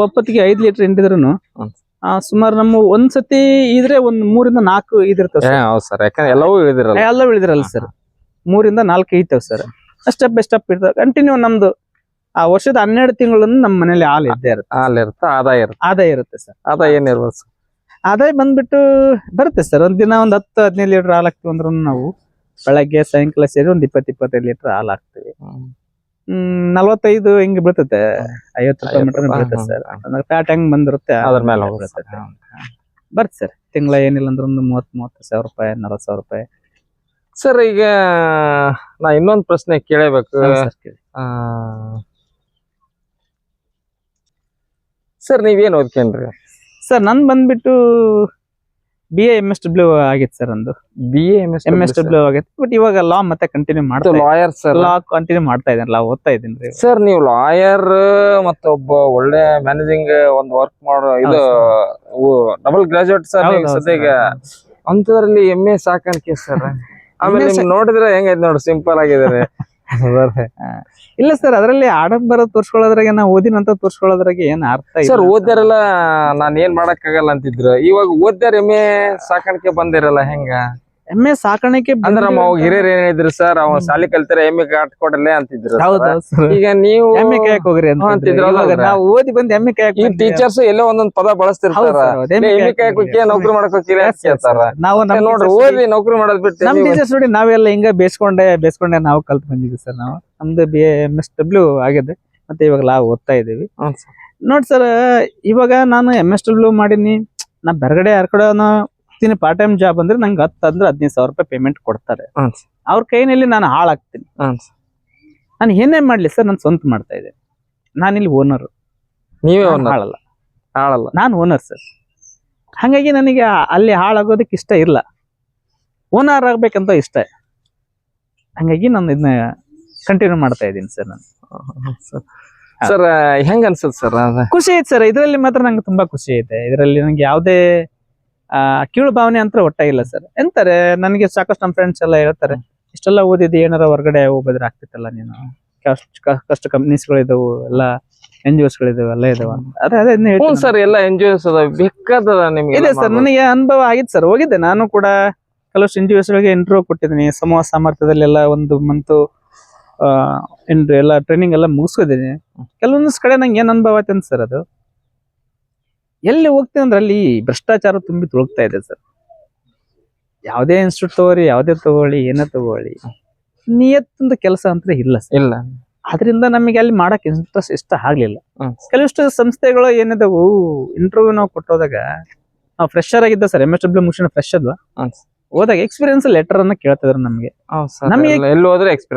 ಒಪ್ಪತ್ತಿಗೆ ಐದ್ ಲೀಟರ್ ಹಿಂಡಿದ್ರು. ಸುಮಾರು ನಮ್ಮ ಒಂದ್ಸತಿ ಇದ್ರೆ ಒಂದ್ ಮೂರಿಂದ ನಾಲ್ಕು ಇದಿರ್ತಾವೆ ಹೌದ್ ಸರ್. ಯಾಕಂದ್ರೆ ಎಲ್ಲವೂ ಇಳಿದಿರಲ್ಲ. ಎಲ್ಲ ಸರ್. ಮೂರಿಂದ ನಾಲ್ಕು ಐತವ್ ಸರ್. ಸ್ಟೆಪ್ ಬೈ ಸ್ಟೆಪ್ ಇರ್ತವೆ. ಕಂಟಿನ್ಯೂ ನಮ್ದು ಆ ವರ್ಷದ ಹನ್ನೆರಡು ತಿಂಗಳನ್ನು ನಮ್ಮ ಮನೇಲಿ ಹಾಲು ಇದ್ದೇ ಇರುತ್ತೆ ಅಲ್ಲಿರುತ್ತೆ ಆದಾಯ ಇರುತ್ತೆ. ಆದಾಯ ಇರುತ್ತೆ ಸರ್. ಆದಾಯ ಏನಿರ್ಬೋದು ಸರ್? ಆದಾಯ ಬಂದ್ಬಿಟ್ಟು ಬರುತ್ತೆ ಸರ್. ಒಂದ್ ದಿನ ಒಂದ್ ಹತ್ತು ಹದಿನೈದು ಲೀಟರ್ ಹಾಲು ಹಾಕ್ತಿವಿ ಅಂದ್ರೂ ನಾವು ಬೆಳಗ್ಗೆ ಸಾಯಂಕಾಲ ಸೇರಿ ಒಂದ್ ಇಪ್ಪತ್ತು ಇಪ್ಪತ್ತೈದು ಲೀಟರ್ ಹಾಲು ಹಾಕ್ತಿವಿ. ನಲ್ವತ್ತೈದು ಹಿಂಗ್ ಬೀಳ್ತೈತೆ. ಐವತ್ತು ರೂಪಾಯಿ ಮೀಟರ್ ಬೀಳ್ತೈತೆ ಸರ್. ಅಂದ್ರೆ ಫ್ಯಾಟ್ ಹೆಂಗ್ ಬಂದಿರುತ್ತೆ ಅದ್ರ ಮೇಲೆ ಬೀಳ್ತದೆ. ಸರ್ ತಿಂಗಳ ಏನಿಲ್ಲ ಅಂದ್ರೆ ಒಂದು ಮೂವತ್ ಮೂವತ್ತು ಸಾವಿರ ರೂಪಾಯಿ ನಲವತ್ತು ಸಾವಿರ ರೂಪಾಯಿ. ಸರ್ ಈಗ ನಾ ಇನ್ನೊಂದು ಪ್ರಶ್ನೆ ಕೇಳಬೇಕು. ಸರ್ ನೀವೇನು ಓದ್ಕೇನ್ರಿ ಸರ್ ನನ್ ಬಂದ್ಬಿಟ್ಟು B A M S W ಆಗಿತ್ತು ಸರ್ ಒಂದು B M S M S W ಆಗಿತ್ತು. ಬಟ್ ಇವಾಗ ಲಾ ಮತ್ತೆ ಕಂಟಿನ್ಯೂ ಮಾಡ್ತಾ ಲಾಯರ್ ಸರ್ ಲಾ ಕಂಟಿನ್ಯೂ ಮಾಡ್ತಾ ಇದ್ದೀನಿ ಲಾ ಓದ್ತಾ ಇದ್ದೀನಿ ರೀ ಸರ್ ನೀವು ಲಾಯರ್ ಮತ್ತೆ ಒಬ್ಬ ಒಳ್ಳೆ ಮ್ಯಾನೇಜಿಂಗ್ ಒಂದು ವರ್ಕ್ ಮಾಡೋ ಇದು ಡಬಲ್ ಗ್ರಾಜುಯೇಟ್ ಸರ್ ಸದ್ಯಗ ಅಂತದ್ರಲ್ಲಿ ಎಮ್ಮೆ ಸಾಕಾಣಿಕೆ ಸರ್ ಆಮೇಲೆ ನೋಡಿದ್ರೆ ಹೆಂಗೈತೆ ನೋಡಿ ಸಿಂಪಲ್ ಆಗಿದ್ದಾರೆ. ಇಲ್ಲ ಸರ್ ಅದರಲ್ಲಿ ಆಡಂಬರ ತೋರ್ಸ್ಕೊಳ್ಳೋದ್ರಾಗೆ ನಾ ಓದಿನಂತ ತೋರ್ಸ್ಕೊಳ್ಳೋದ್ರಾಗೆ ಏನ್ ಅರ್ಥ ಸರ್ ಓದ್ಯಾರಲ್ಲ ನಾನ್ ಏನ್ ಮಾಡಕ್ ಆಗಲ್ಲ ಅಂತಿದ್ರು. ಇವಾಗ ಓದ್ಯಾರ ಎಮ್ಮೆ ಸಾಕಾಣಿಕೆ ಬಂದಿರಲ್ಲ ಹೆಂಗ? ಎಮ್ಮೆ ಸಾಕಾಣಿಕೆ ಅಂದ್ರ ನಮ್ಮ ಅವಾಗ ಹಿರಿಯರ್ ಏನಿದ್ರು ಸರ್ ಅವ ಸಾಲಿ ಕಲ್ತಾರೆ ಎಮ್ಮೆ ಕಾಟ್ ಕೊಡಲೆ ಅಂತಿದ್ರು. ಈಗ ನೀವು ಎಮ್ಮೆ ಕಾಯಕ್ ಹೋಗ್ರಿ ಅಂತಿದ್ರು? ನಾವು ಓದಿ ಬಂದ್ ಎಮ್ಮೆ ಕಾಯಕ್ ಈ ಟೀಚರ್ಸ್ ಎಲ್ಲೋ ಒಂದೊಂದ್ ಪದ ಬಳಸ್ತಿರ್ತಾರ. ಎಮ್ಮೆ ಕಾಯಕ್ ಹೋಗಿ ನೌಕರಿ ಮಾಡಕ್. ನಾವು ನೋಡ್ರಿ ಓದಿ ನೌಕರಿ ಮಾಡೋದ್ ಬಿಟ್ಟು ನಮ್ ಟೀಚರ್ಸ್ ನೋಡಿ ನಾವೆಲ್ಲ ಹಿಂಗ ಬೇಸ್ಕೊಂಡೆ ಬೇಸ್ಕೊಂಡೆ ನಾವು ಕಲ್ತ್ ಬಂದಿದ್ವಿ ಸರ್ ನಾವು. ನಮ್ದು ಬಿ ಎಂ ಎಸ್ ಡಬ್ಲ್ಯೂ ಆಗಿದೆ. ಮತ್ತೆ ಇವಾಗ ಲಾ ಓದ್ತಾ ಇದೀವಿ. ನೋಡಿ ಸರ್ ಇವಾಗ ನಾನು ಎಂ ಎಸ್ ಡಬ್ಲ್ಯೂ ಮಾಡೀನಿ. ನಾ ಬೆರಗಡೆ ಯಾರ ಕಡೆ ಹೋಗ್ತೀನಿ ಪಾರ್ಟ್ ಟೈಮ್ ಜಾಬ್ ಅಂದ್ರೆ ನಂಗೆ ಹತ್ತು ಅಂದ್ರೆ ಹದಿನೈದು ಸಾವಿರ ರೂಪಾಯಿ ಪೇಮೆಂಟ್ ಕೊಡ್ತಾರೆ. ಅವ್ರ ಕೈನಲ್ಲಿ ನಾನು ಹಾಳಾಗ್ತೀನಿ. ನಾನು ಏನೇ ಮಾಡ್ಲಿ ಸರ್ ನಾನು ಸ್ವಂತ ಮಾಡ್ತಾ ಇದ್ದೆ ನಾನಿಲ್ಲಿ ಓನರ್ ನೀವೇ ಹಾಳಲ್ಲ. ಹಾಳಲ್ಲ. ನಾನು ಓನರ್ ಸರ್. ಹಾಗಾಗಿ ನನಗೆ ಅಲ್ಲಿ ಹಾಳಾಗೋದಕ್ಕೆ ಇಷ್ಟ ಇಲ್ಲ. ಓನರ್ ಆಗ್ಬೇಕಂತ ಇಷ್ಟ. ಹಂಗಾಗಿ ನಾನು ಇದನ್ನ ಕಂಟಿನ್ಯೂ ಮಾಡ್ತಾ ಇದ್ದೀನಿ ಸರ್ ನಾನು. ಸರ್. ಹೆಂಗ ಅನ್ಸುತ್ತೆ ಸರ್ ಖುಷಿ ಐತೆ ಸರ್. ಇದರಲ್ಲಿ ಮಾತ್ರ ನಂಗೆ ತುಂಬಾ ಖುಷಿ ಐತೆ. ಇದರಲ್ಲಿ ನಂಗೆ ಯಾವುದೇ ಕೀಳು ಭಾವನೆ ಅಂತ ಒಟ್ಟ ಇಲ್ಲ ಸರ್ ಎಂತಾರೆ ನನಗೆ ಸಾಕಷ್ಟು ನಮ್ಮ ಫ್ರೆಂಡ್ಸ್ ಎಲ್ಲ ಹೇಳ್ತಾರೆ ಇಷ್ಟೆಲ್ಲ ಓದಿದ್ದು ಏನಾರ ಹೊರಗಡೆ ಹೋಗೋದ್ರೆ ಆಗ್ತಿತ್ತಲ್ಲ ನೀನು? ಕಷ್ಟ ಕಷ್ಟ ಕಂಪ್ನೀಸ್ಗಳು ಇದಾವು ಎಲ್ಲ ಎನ್ ಜಿ ಗಳಿದಾವೆ ಇದಾವೆ ಎಲ್ಲ ಇದಾವೆ ಅಂತ. ಅದೇ ಅದೇ ಹ್ಞೂ ಹೇಳ್ತೀನಿ ಸರ್ ಎಲ್ಲ ಎಂಜಾಯ್ಸ್ ಅದ ಬೇಕಾದದ ನಿಮ್ಗೆ ಇದೆ ಸರ್ ನನಗೆ ಅನುಭವ ಆಗಿತ್ತು ಸರ್ ಹೋಗಿದ್ದೆ. ನಾನು ಕೂಡ ಕೆಲವಷ್ಟು ಎನ್ ಜಿ ಗಳಿಗೆ ಇಂಟರ್ವ್ಯೂ ಕೊಟ್ಟಿದ್ದೀನಿ ಸಮೂಹ ಸಾಮರ್ಥ್ಯದಲ್ಲಿ ಎಲ್ಲ ಒಂದು ಮಂತು ಎಲ್ಲ ಟ್ರೈನಿಂಗ್ ಎಲ್ಲ ಮುಗಿಸ್ಕೊಂಡಿದ್ದೀನಿ. ಕೆಲವೊಂದು ಕಡೆ ನಂಗೆ ಏನ್ ಅನುಭವ ಆಯ್ತು ಅಂತ ಸರ್ ಅದು. ಎಲ್ಲಿ ಹೋಗ್ತೀನಿ ಅಂದ್ರೆ ಅಲ್ಲಿ ಭ್ರಷ್ಟಾಚಾರ ತುಂಬಿ ತುಳುಕ್ತಾ ಇದೆ ಸರ್. ಯಾವುದೇ ಇನ್ಸ್ಟಿಟ್ಯೂಟ್ ತಗೋಳಿ ಯಾವುದೇ ತಗೊಳ್ಳಿ ಏನೇ ತಗೊಳ್ಳಿ. ನಿಯತ್ತಿಂದ ಕೆಲಸ ಅಂತ ಇಲ್ಲ ಸರ್. ಇಲ್ಲ. ಅದರಿಂದ ನಮಗೆ ಅಲ್ಲಿ ಮಾಡಕ್ ಇಂಟ್ರೆಸ್ಟ್ ಇಷ್ಟ ಆಗ್ಲಿಲ್ಲ. ಕೆಲವಷ್ಟು ಸಂಸ್ಥೆಗಳು ಏನಿದಾವು ಇಂಟರ್ವ್ಯೂ ನಾವು ಕೊಟ್ಟೋದಾಗ ನಾವು ಫ್ರೆಶರ್ ಆಗಿದ್ದ sir M S W fresh ಅಲ್ವಾ. ಹೋದಾಗ ಎಕ್ಸ್ಪೀರಿಯನ್ಸ್ ಲೆಟರ್ ಅನ್ನ ಕೇಳ್ತಿದ್ರು ನಮಗೆ. ನಮಗೆ-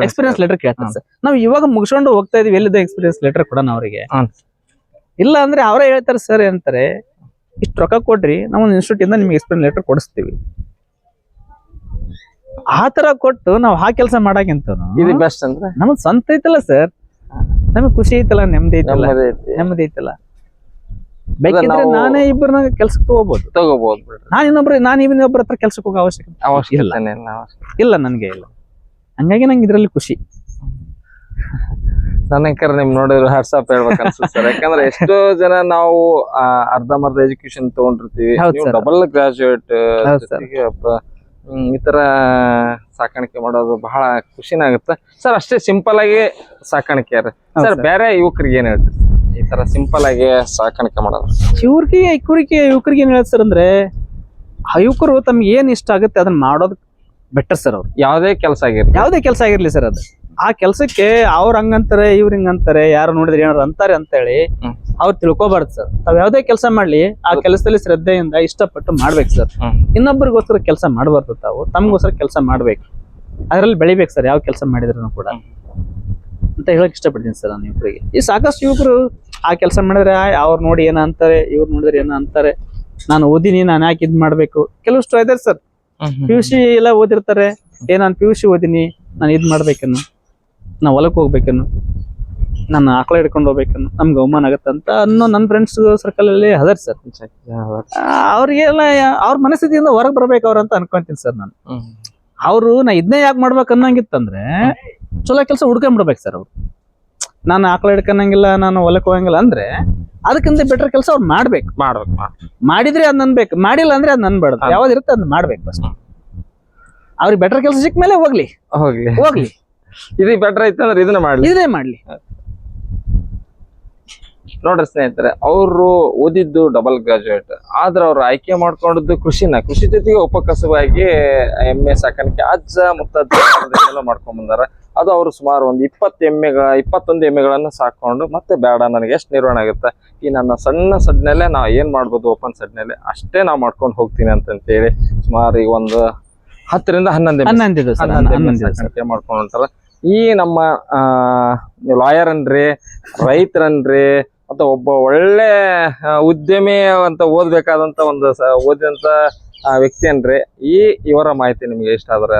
ಎಕ್ಸ್ಪೀರಿಯನ್ಸ್ ಲೆಟರ್ ಕೇಳ್ತಾರೆ ಸರ್. ನಾವು ಇವಾಗ ಮುಗಿಸ್ಕೊಂಡು ಹೋಗ್ತಾ ಇದೀವಿ ಎಲ್ಲಿದ್ದ ಎಕ್ಸ್ಪೀರಿಯನ್ಸ್ ಲೆಟರ್ ಕೊಡೋಣ ಅವರಿಗೆ. ಇಲ್ಲ ಅಂದ್ರೆ ಅವರೇ ಹೇಳ್ತಾರೆ ಸರ್ ಅಂತಾರೆ. ಇಷ್ಟು ರೊಕ್ಕ ಕೊಡ್ರಿ ನಾವು ಒಂದು ಇನ್ಸ್ಟಿಟ್ಯೂಟ್ ಇಂದ ನಿಮ್ಗೆ ಎಕ್ಸ್ಪ್ಲೇನ್ ಲೆಟರ್ ಕೊಡಿಸ್ತೀವಿ. ಆ ತರ ಕೊಟ್ಟು ನಾವು ಆ ಕೆಲಸ ಮಾಡಾಕಿಂತ ಇದು ಬೆಸ್ಟ್ ಅಂದ್ರೆ? ನಮಗ್ ಸ್ವಂತ ಐತಲ್ಲ ಸರ್. ನಮಗ್ ಖುಷಿ ಐತಲ್ಲ ನೆಮ್ಮದಿ ಐತಲ್ಲ. ನೆಮ್ಮದಿ ಐತಲ್ಲ. ಬೇಕಂದ್ರೆ ನಾನೇ ಇಬ್ಬರನ್ನ ಕೆಲ್ಸಕ್ಕೆ ತಗೋಬಹುದು ತಗೋಬಹುದು ನಾನು ಇನ್ನೊಬ್ರು ನಾನು ಇನ್ನೊಬ್ಬರ ಹತ್ರ ಕೆಲ್ಸಕ್ಕೆ ಹೋಗೋ ಅವಶ್ಯಕತೆ ಅವಶ್ಯಕತೆ ಇಲ್ಲ ಇಲ್ಲ ನನ್ಗೆ ಇಲ್ಲ. ಹಂಗಾಗಿ ನಂಗೆ ಇದ್ರಲ್ಲಿ ಖುಷಿ. ನನಗೆ ನಿಮ್ ನೋಡಿದ್ರೆ ವಾಟ್ಸ್ಆಪ್ ಹೇಳ್ಬೇಕು ಅನ್ಸುತ್ತೆ ಸರ್ ಯಾಕಂದ್ರೆ ಎಷ್ಟೋ ಜನ ನಾವು ಅರ್ಧಂಬರ್ಧ ಎಜುಕೇಶನ್ ತಗೊಂಡಿರ್ತೀವಿ. ಡಬಲ್ ಗ್ರಾಜುಯೇಟ್ ಈ ತರ ಸಾಕಾಣಿಕೆ ಮಾಡೋದು ಬಹಳ ಖುಷಿನ ಆಗುತ್ತೆ. ಸರ್ ಅಷ್ಟೇ ಸಿಂಪಲ್ ಆಗಿ ಸಾಕಾಣಿಕೆ ಸರ್. ಬೇರೆ ಯುವಕರಿಗೆ ಏನ್ ಹೇಳ್ತೀರಿ ಈ ತರ ಸಿಂಪಲ್ ಆಗಿ ಸಾಕಾಣಿಕೆ ಮಾಡೋದು. ಇವ್ರಿಗೆ ಇವ್ರಿಗೆ ಯುವಕರಿಗೆ ಏನ್ ಹೇಳ್ತಾರೆ ಸರ್ ಅಂದ್ರೆ ಆ ಯುವಕರು ತಮ್ಗೆ ಏನ್ ಇಷ್ಟ ಆಗುತ್ತೆ ಅದನ್ನ ಮಾಡೋದು ಬೆಟರ್ ಸರ್ ಅವ್ರು. ಯಾವುದೇ ಕೆಲಸ ಆಗಿರ್ಲಿ. ಯಾವುದೇ ಕೆಲಸ ಆಗಿರ್ಲಿ ಸರ್ ಅದು. ಆ ಕೆಲಸಕ್ಕೆ ಅವ್ರ ಹಂಗಂತಾರೆ ಇವ್ರ ಹಿಂಗಂತಾರೆ ಯಾರು ನೋಡಿದ್ರೆ ಏನಾರು ಅಂತಾರೆ ಅಂತೇಳಿ ಹೇಳಿ ಅವ್ರು ತಿಳ್ಕೊಬಾರ್ದು ಸರ್. ತಾವ್ ಯಾವ್ದೇ ಕೆಲಸ ಮಾಡ್ಲಿ ಆ ಕೆಲಸದಲ್ಲಿ ಶ್ರದ್ಧೆಯಿಂದ ಇಷ್ಟಪಟ್ಟು ಮಾಡ್ಬೇಕು ಸರ್. ಇನ್ನೊಬ್ಬರಿಗೋಸ್ಕರ ಕೆಲಸ ಮಾಡಬಾರ್ದು ತಾವು ತಮಗೋಸ್ಕರ ಕೆಲಸ ಮಾಡ್ಬೇಕು. ಅದ್ರಲ್ಲಿ ಬೆಳಿಬೇಕು ಸರ್ ಯಾವ ಕೆಲಸ ಮಾಡಿದ್ರು ಕೂಡ. ಅಂತ ಹೇಳಕ್ ಇಷ್ಟಪಡ್ತೀನಿ ಸರ್ ನಾನು ಇಬ್ಬರಿಗೆ ಈ ಸಾಕಷ್ಟು ಯುವಕರು ಆ ಕೆಲಸ ಮಾಡಿದ್ರೆ ಅವ್ರು ನೋಡಿ ಏನ ಅಂತಾರೆ ಇವ್ರು ನೋಡಿದ್ರೆ ಏನ ಅಂತಾರೆ. ನಾನು ಓದಿನಿ ನಾನು ಯಾಕೆ ಇದ್ ಮಾಡ್ಬೇಕು. ಕೆಲವಷ್ಟು ಇದಾರೆ ಸರ್. ಪಿ ಯು ಸಿ ಎಲ್ಲ ಓದಿರ್ತಾರೆ. ಏ ನಾನು ಪಿ ಯು ಸಿ ಓದಿನಿ ನಾನು ಇದ್ ಮಾಡ್ಬೇಕನ್ನು. ನಾ ಹೊಲಕ್ಕೆ ಹೋಗ್ಬೇಕೇನು ನಾನು ಆಕಳ ಹಿಡ್ಕೊಂಡು ಹೋಗ್ಬೇಕನ್ನು ನಮ್ಗೆ ಅವಮಾನ ಆಗುತ್ತೆ ಅಂತ ಅನ್ನೋ ನನ್ನ ಫ್ರೆಂಡ್ಸ್ ಸರ್ಕಲ್ ಅಲ್ಲಿ ಹದರ್ ಸರ್ ಅವ್ರಿಗೆಲ್ಲ ಅವ್ರ ಮನಸ್ಥಿತಿಯಿಂದ ಹೊರಗೆ ಬರ್ಬೇಕು ಅವ್ರ ಅಂತ ಅನ್ಕೊಂತೀನಿ ಸರ್ ನಾನು. ಅವರು ನಾ ಇದನ್ನೇ ಯಾಕೆ ಮಾಡ್ಬೇಕು ಅನ್ನಂಗಿತ್ತಂದ್ರೆ ಚಲೋ ಕೆಲಸ ಹುಡ್ಕೊಂಡ್ಬಿಡ್ಬೇಕು ಸರ್ ಅವ್ರು. ನಾನು ಆಕಳ ಹಿಡ್ಕೊಂಡಂಗಿಲ್ಲ ನಾನು ಹೊಲಕ್ಕೆ ಹೋಗಂಗಿಲ್ಲ ಅಂದ್ರೆ ಅದಕ್ಕಿಂತ ಬೆಟರ್ ಕೆಲಸ ಅವ್ರು ಮಾಡ್ಬೇಕು. ಮಾಡ್ಬೇಕು. ಮಾಡಿದ್ರೆ ಅದ್ ನನ್ಬೇಕು ಮಾಡಿಲ್ಲ ಅಂದ್ರೆ ಅದ್ ನನ್ಬಾರ್ದು ಯಾವ್ದಿರುತ್ತೆ ಯಾವ್ದು ಇರುತ್ತೆ ಅದ್ ಮಾಡ್ಬೇಕು ಫಸ್ಟ್ ಅವ್ರಿಗೆ ಬೆಟರ್ ಕೆಲಸ ಸಿಕ್ಕ ಮೇಲೆ ಹೋಗ್ಲಿ. ಹೋಗ್ಲಿ. ಹೋಗ್ಲಿ. ಇದು ಬೆಟರ್ ಐತೆ ಅಂದ್ರೆ ಇದನ್ನ ಮಾಡ್ಲಿ. ಇದೇ ಮಾಡ್ಲಿ. ನೋಡ್ರಿ ಸ್ನೇಹಿತರೆ ಅವರು ಓದಿದ್ದು ಡಬಲ್ ಗ್ರಾಜುಯೇಟ್ ಆದ್ರೆ ಅವ್ರು ಆಯ್ಕೆ ಮಾಡ್ಕೊಂಡಿದ್ದು ಕೃಷಿನ. ಕೃಷಿ ಜೊತೆಗೆ ಉಪಕಸವಾಗಿ ಎಮ್ಮೆ ಸಾಕಾಣಿಕೆ ಅಜ್ಜ ಮುತ್ತಜ್ಜ ಎಲ್ಲ ಮಾಡ್ಕೊಂಡ್ ಬಂದಾರ. ಅದು ಅವರು ಸುಮಾರು ಒಂದು ಇಪ್ಪತ್ತು ಎಮ್ಮೆಗಳ ಇಪ್ಪತ್ತೊಂದು ಎಮ್ಮೆಗಳನ್ನ ಸಾಕೊಂಡು ಮತ್ತೆ ಬೇಡ ನನಗೆ ಎಷ್ಟು ನಿರ್ವಹಣೆ ಆಗುತ್ತೆ? ಈ ನನ್ನ ಸಣ್ಣ ಸಡ್ನಲ್ಲೇ ನಾವು ಏನ್ ಮಾಡ್ಬೋದು ಓಪನ್ ಸಡ್ನಲ್ಲಿ ಅಷ್ಟೇ ನಾವು ಮಾಡ್ಕೊಂಡು ಹೋಗ್ತೀನಿ ಅಂತಂತೇಳಿ ಸುಮಾರು ಈಗ ಒಂದು ಹತ್ತರಿಂದ ಹನ್ನೊಂದು ಹನ್ನೊಂದು ಮಾಡ್ಕೊಂಡು ಹೊಂಟಾರ. ಈ ನಮ್ಮ ಲಾಯರ್ ಅನ್ರಿ ರೈತರನ್ರಿ, ಮತ್ತು ಒಬ್ಬ ಒಳ್ಳೆ ಉದ್ಯಮಿ ಅಂತ ಓದಬೇಕಾದಂಥ ಒಂದು ಸ, ಓದಿದಂತ ವ್ಯಕ್ತಿ ಅನ್ರಿ ಈ ಇವರ ಮಾಹಿತಿ ನಿಮಗೆ ಇಷ್ಟ ಆದ್ರೆ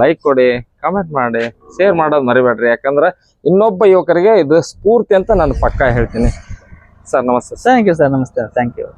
ಲೈಕ್ ಕೊಡಿ ಕಮೆಂಟ್ ಮಾಡಿ ಶೇರ್ ಮಾಡೋದು ಮರಿಬೇಡ್ರಿ. ಯಾಕಂದ್ರೆ ಇನ್ನೊಬ್ಬ ಯುವಕರಿಗೆ ಇದು ಸ್ಫೂರ್ತಿ ಅಂತ ನಾನು ಪಕ್ಕಾ ಹೇಳ್ತೀನಿ. ಸರ್, ನಮಸ್ತೆ ಥ್ಯಾಂಕ್ ಯು ಸರ್ ನಮಸ್ತೆ. Thank you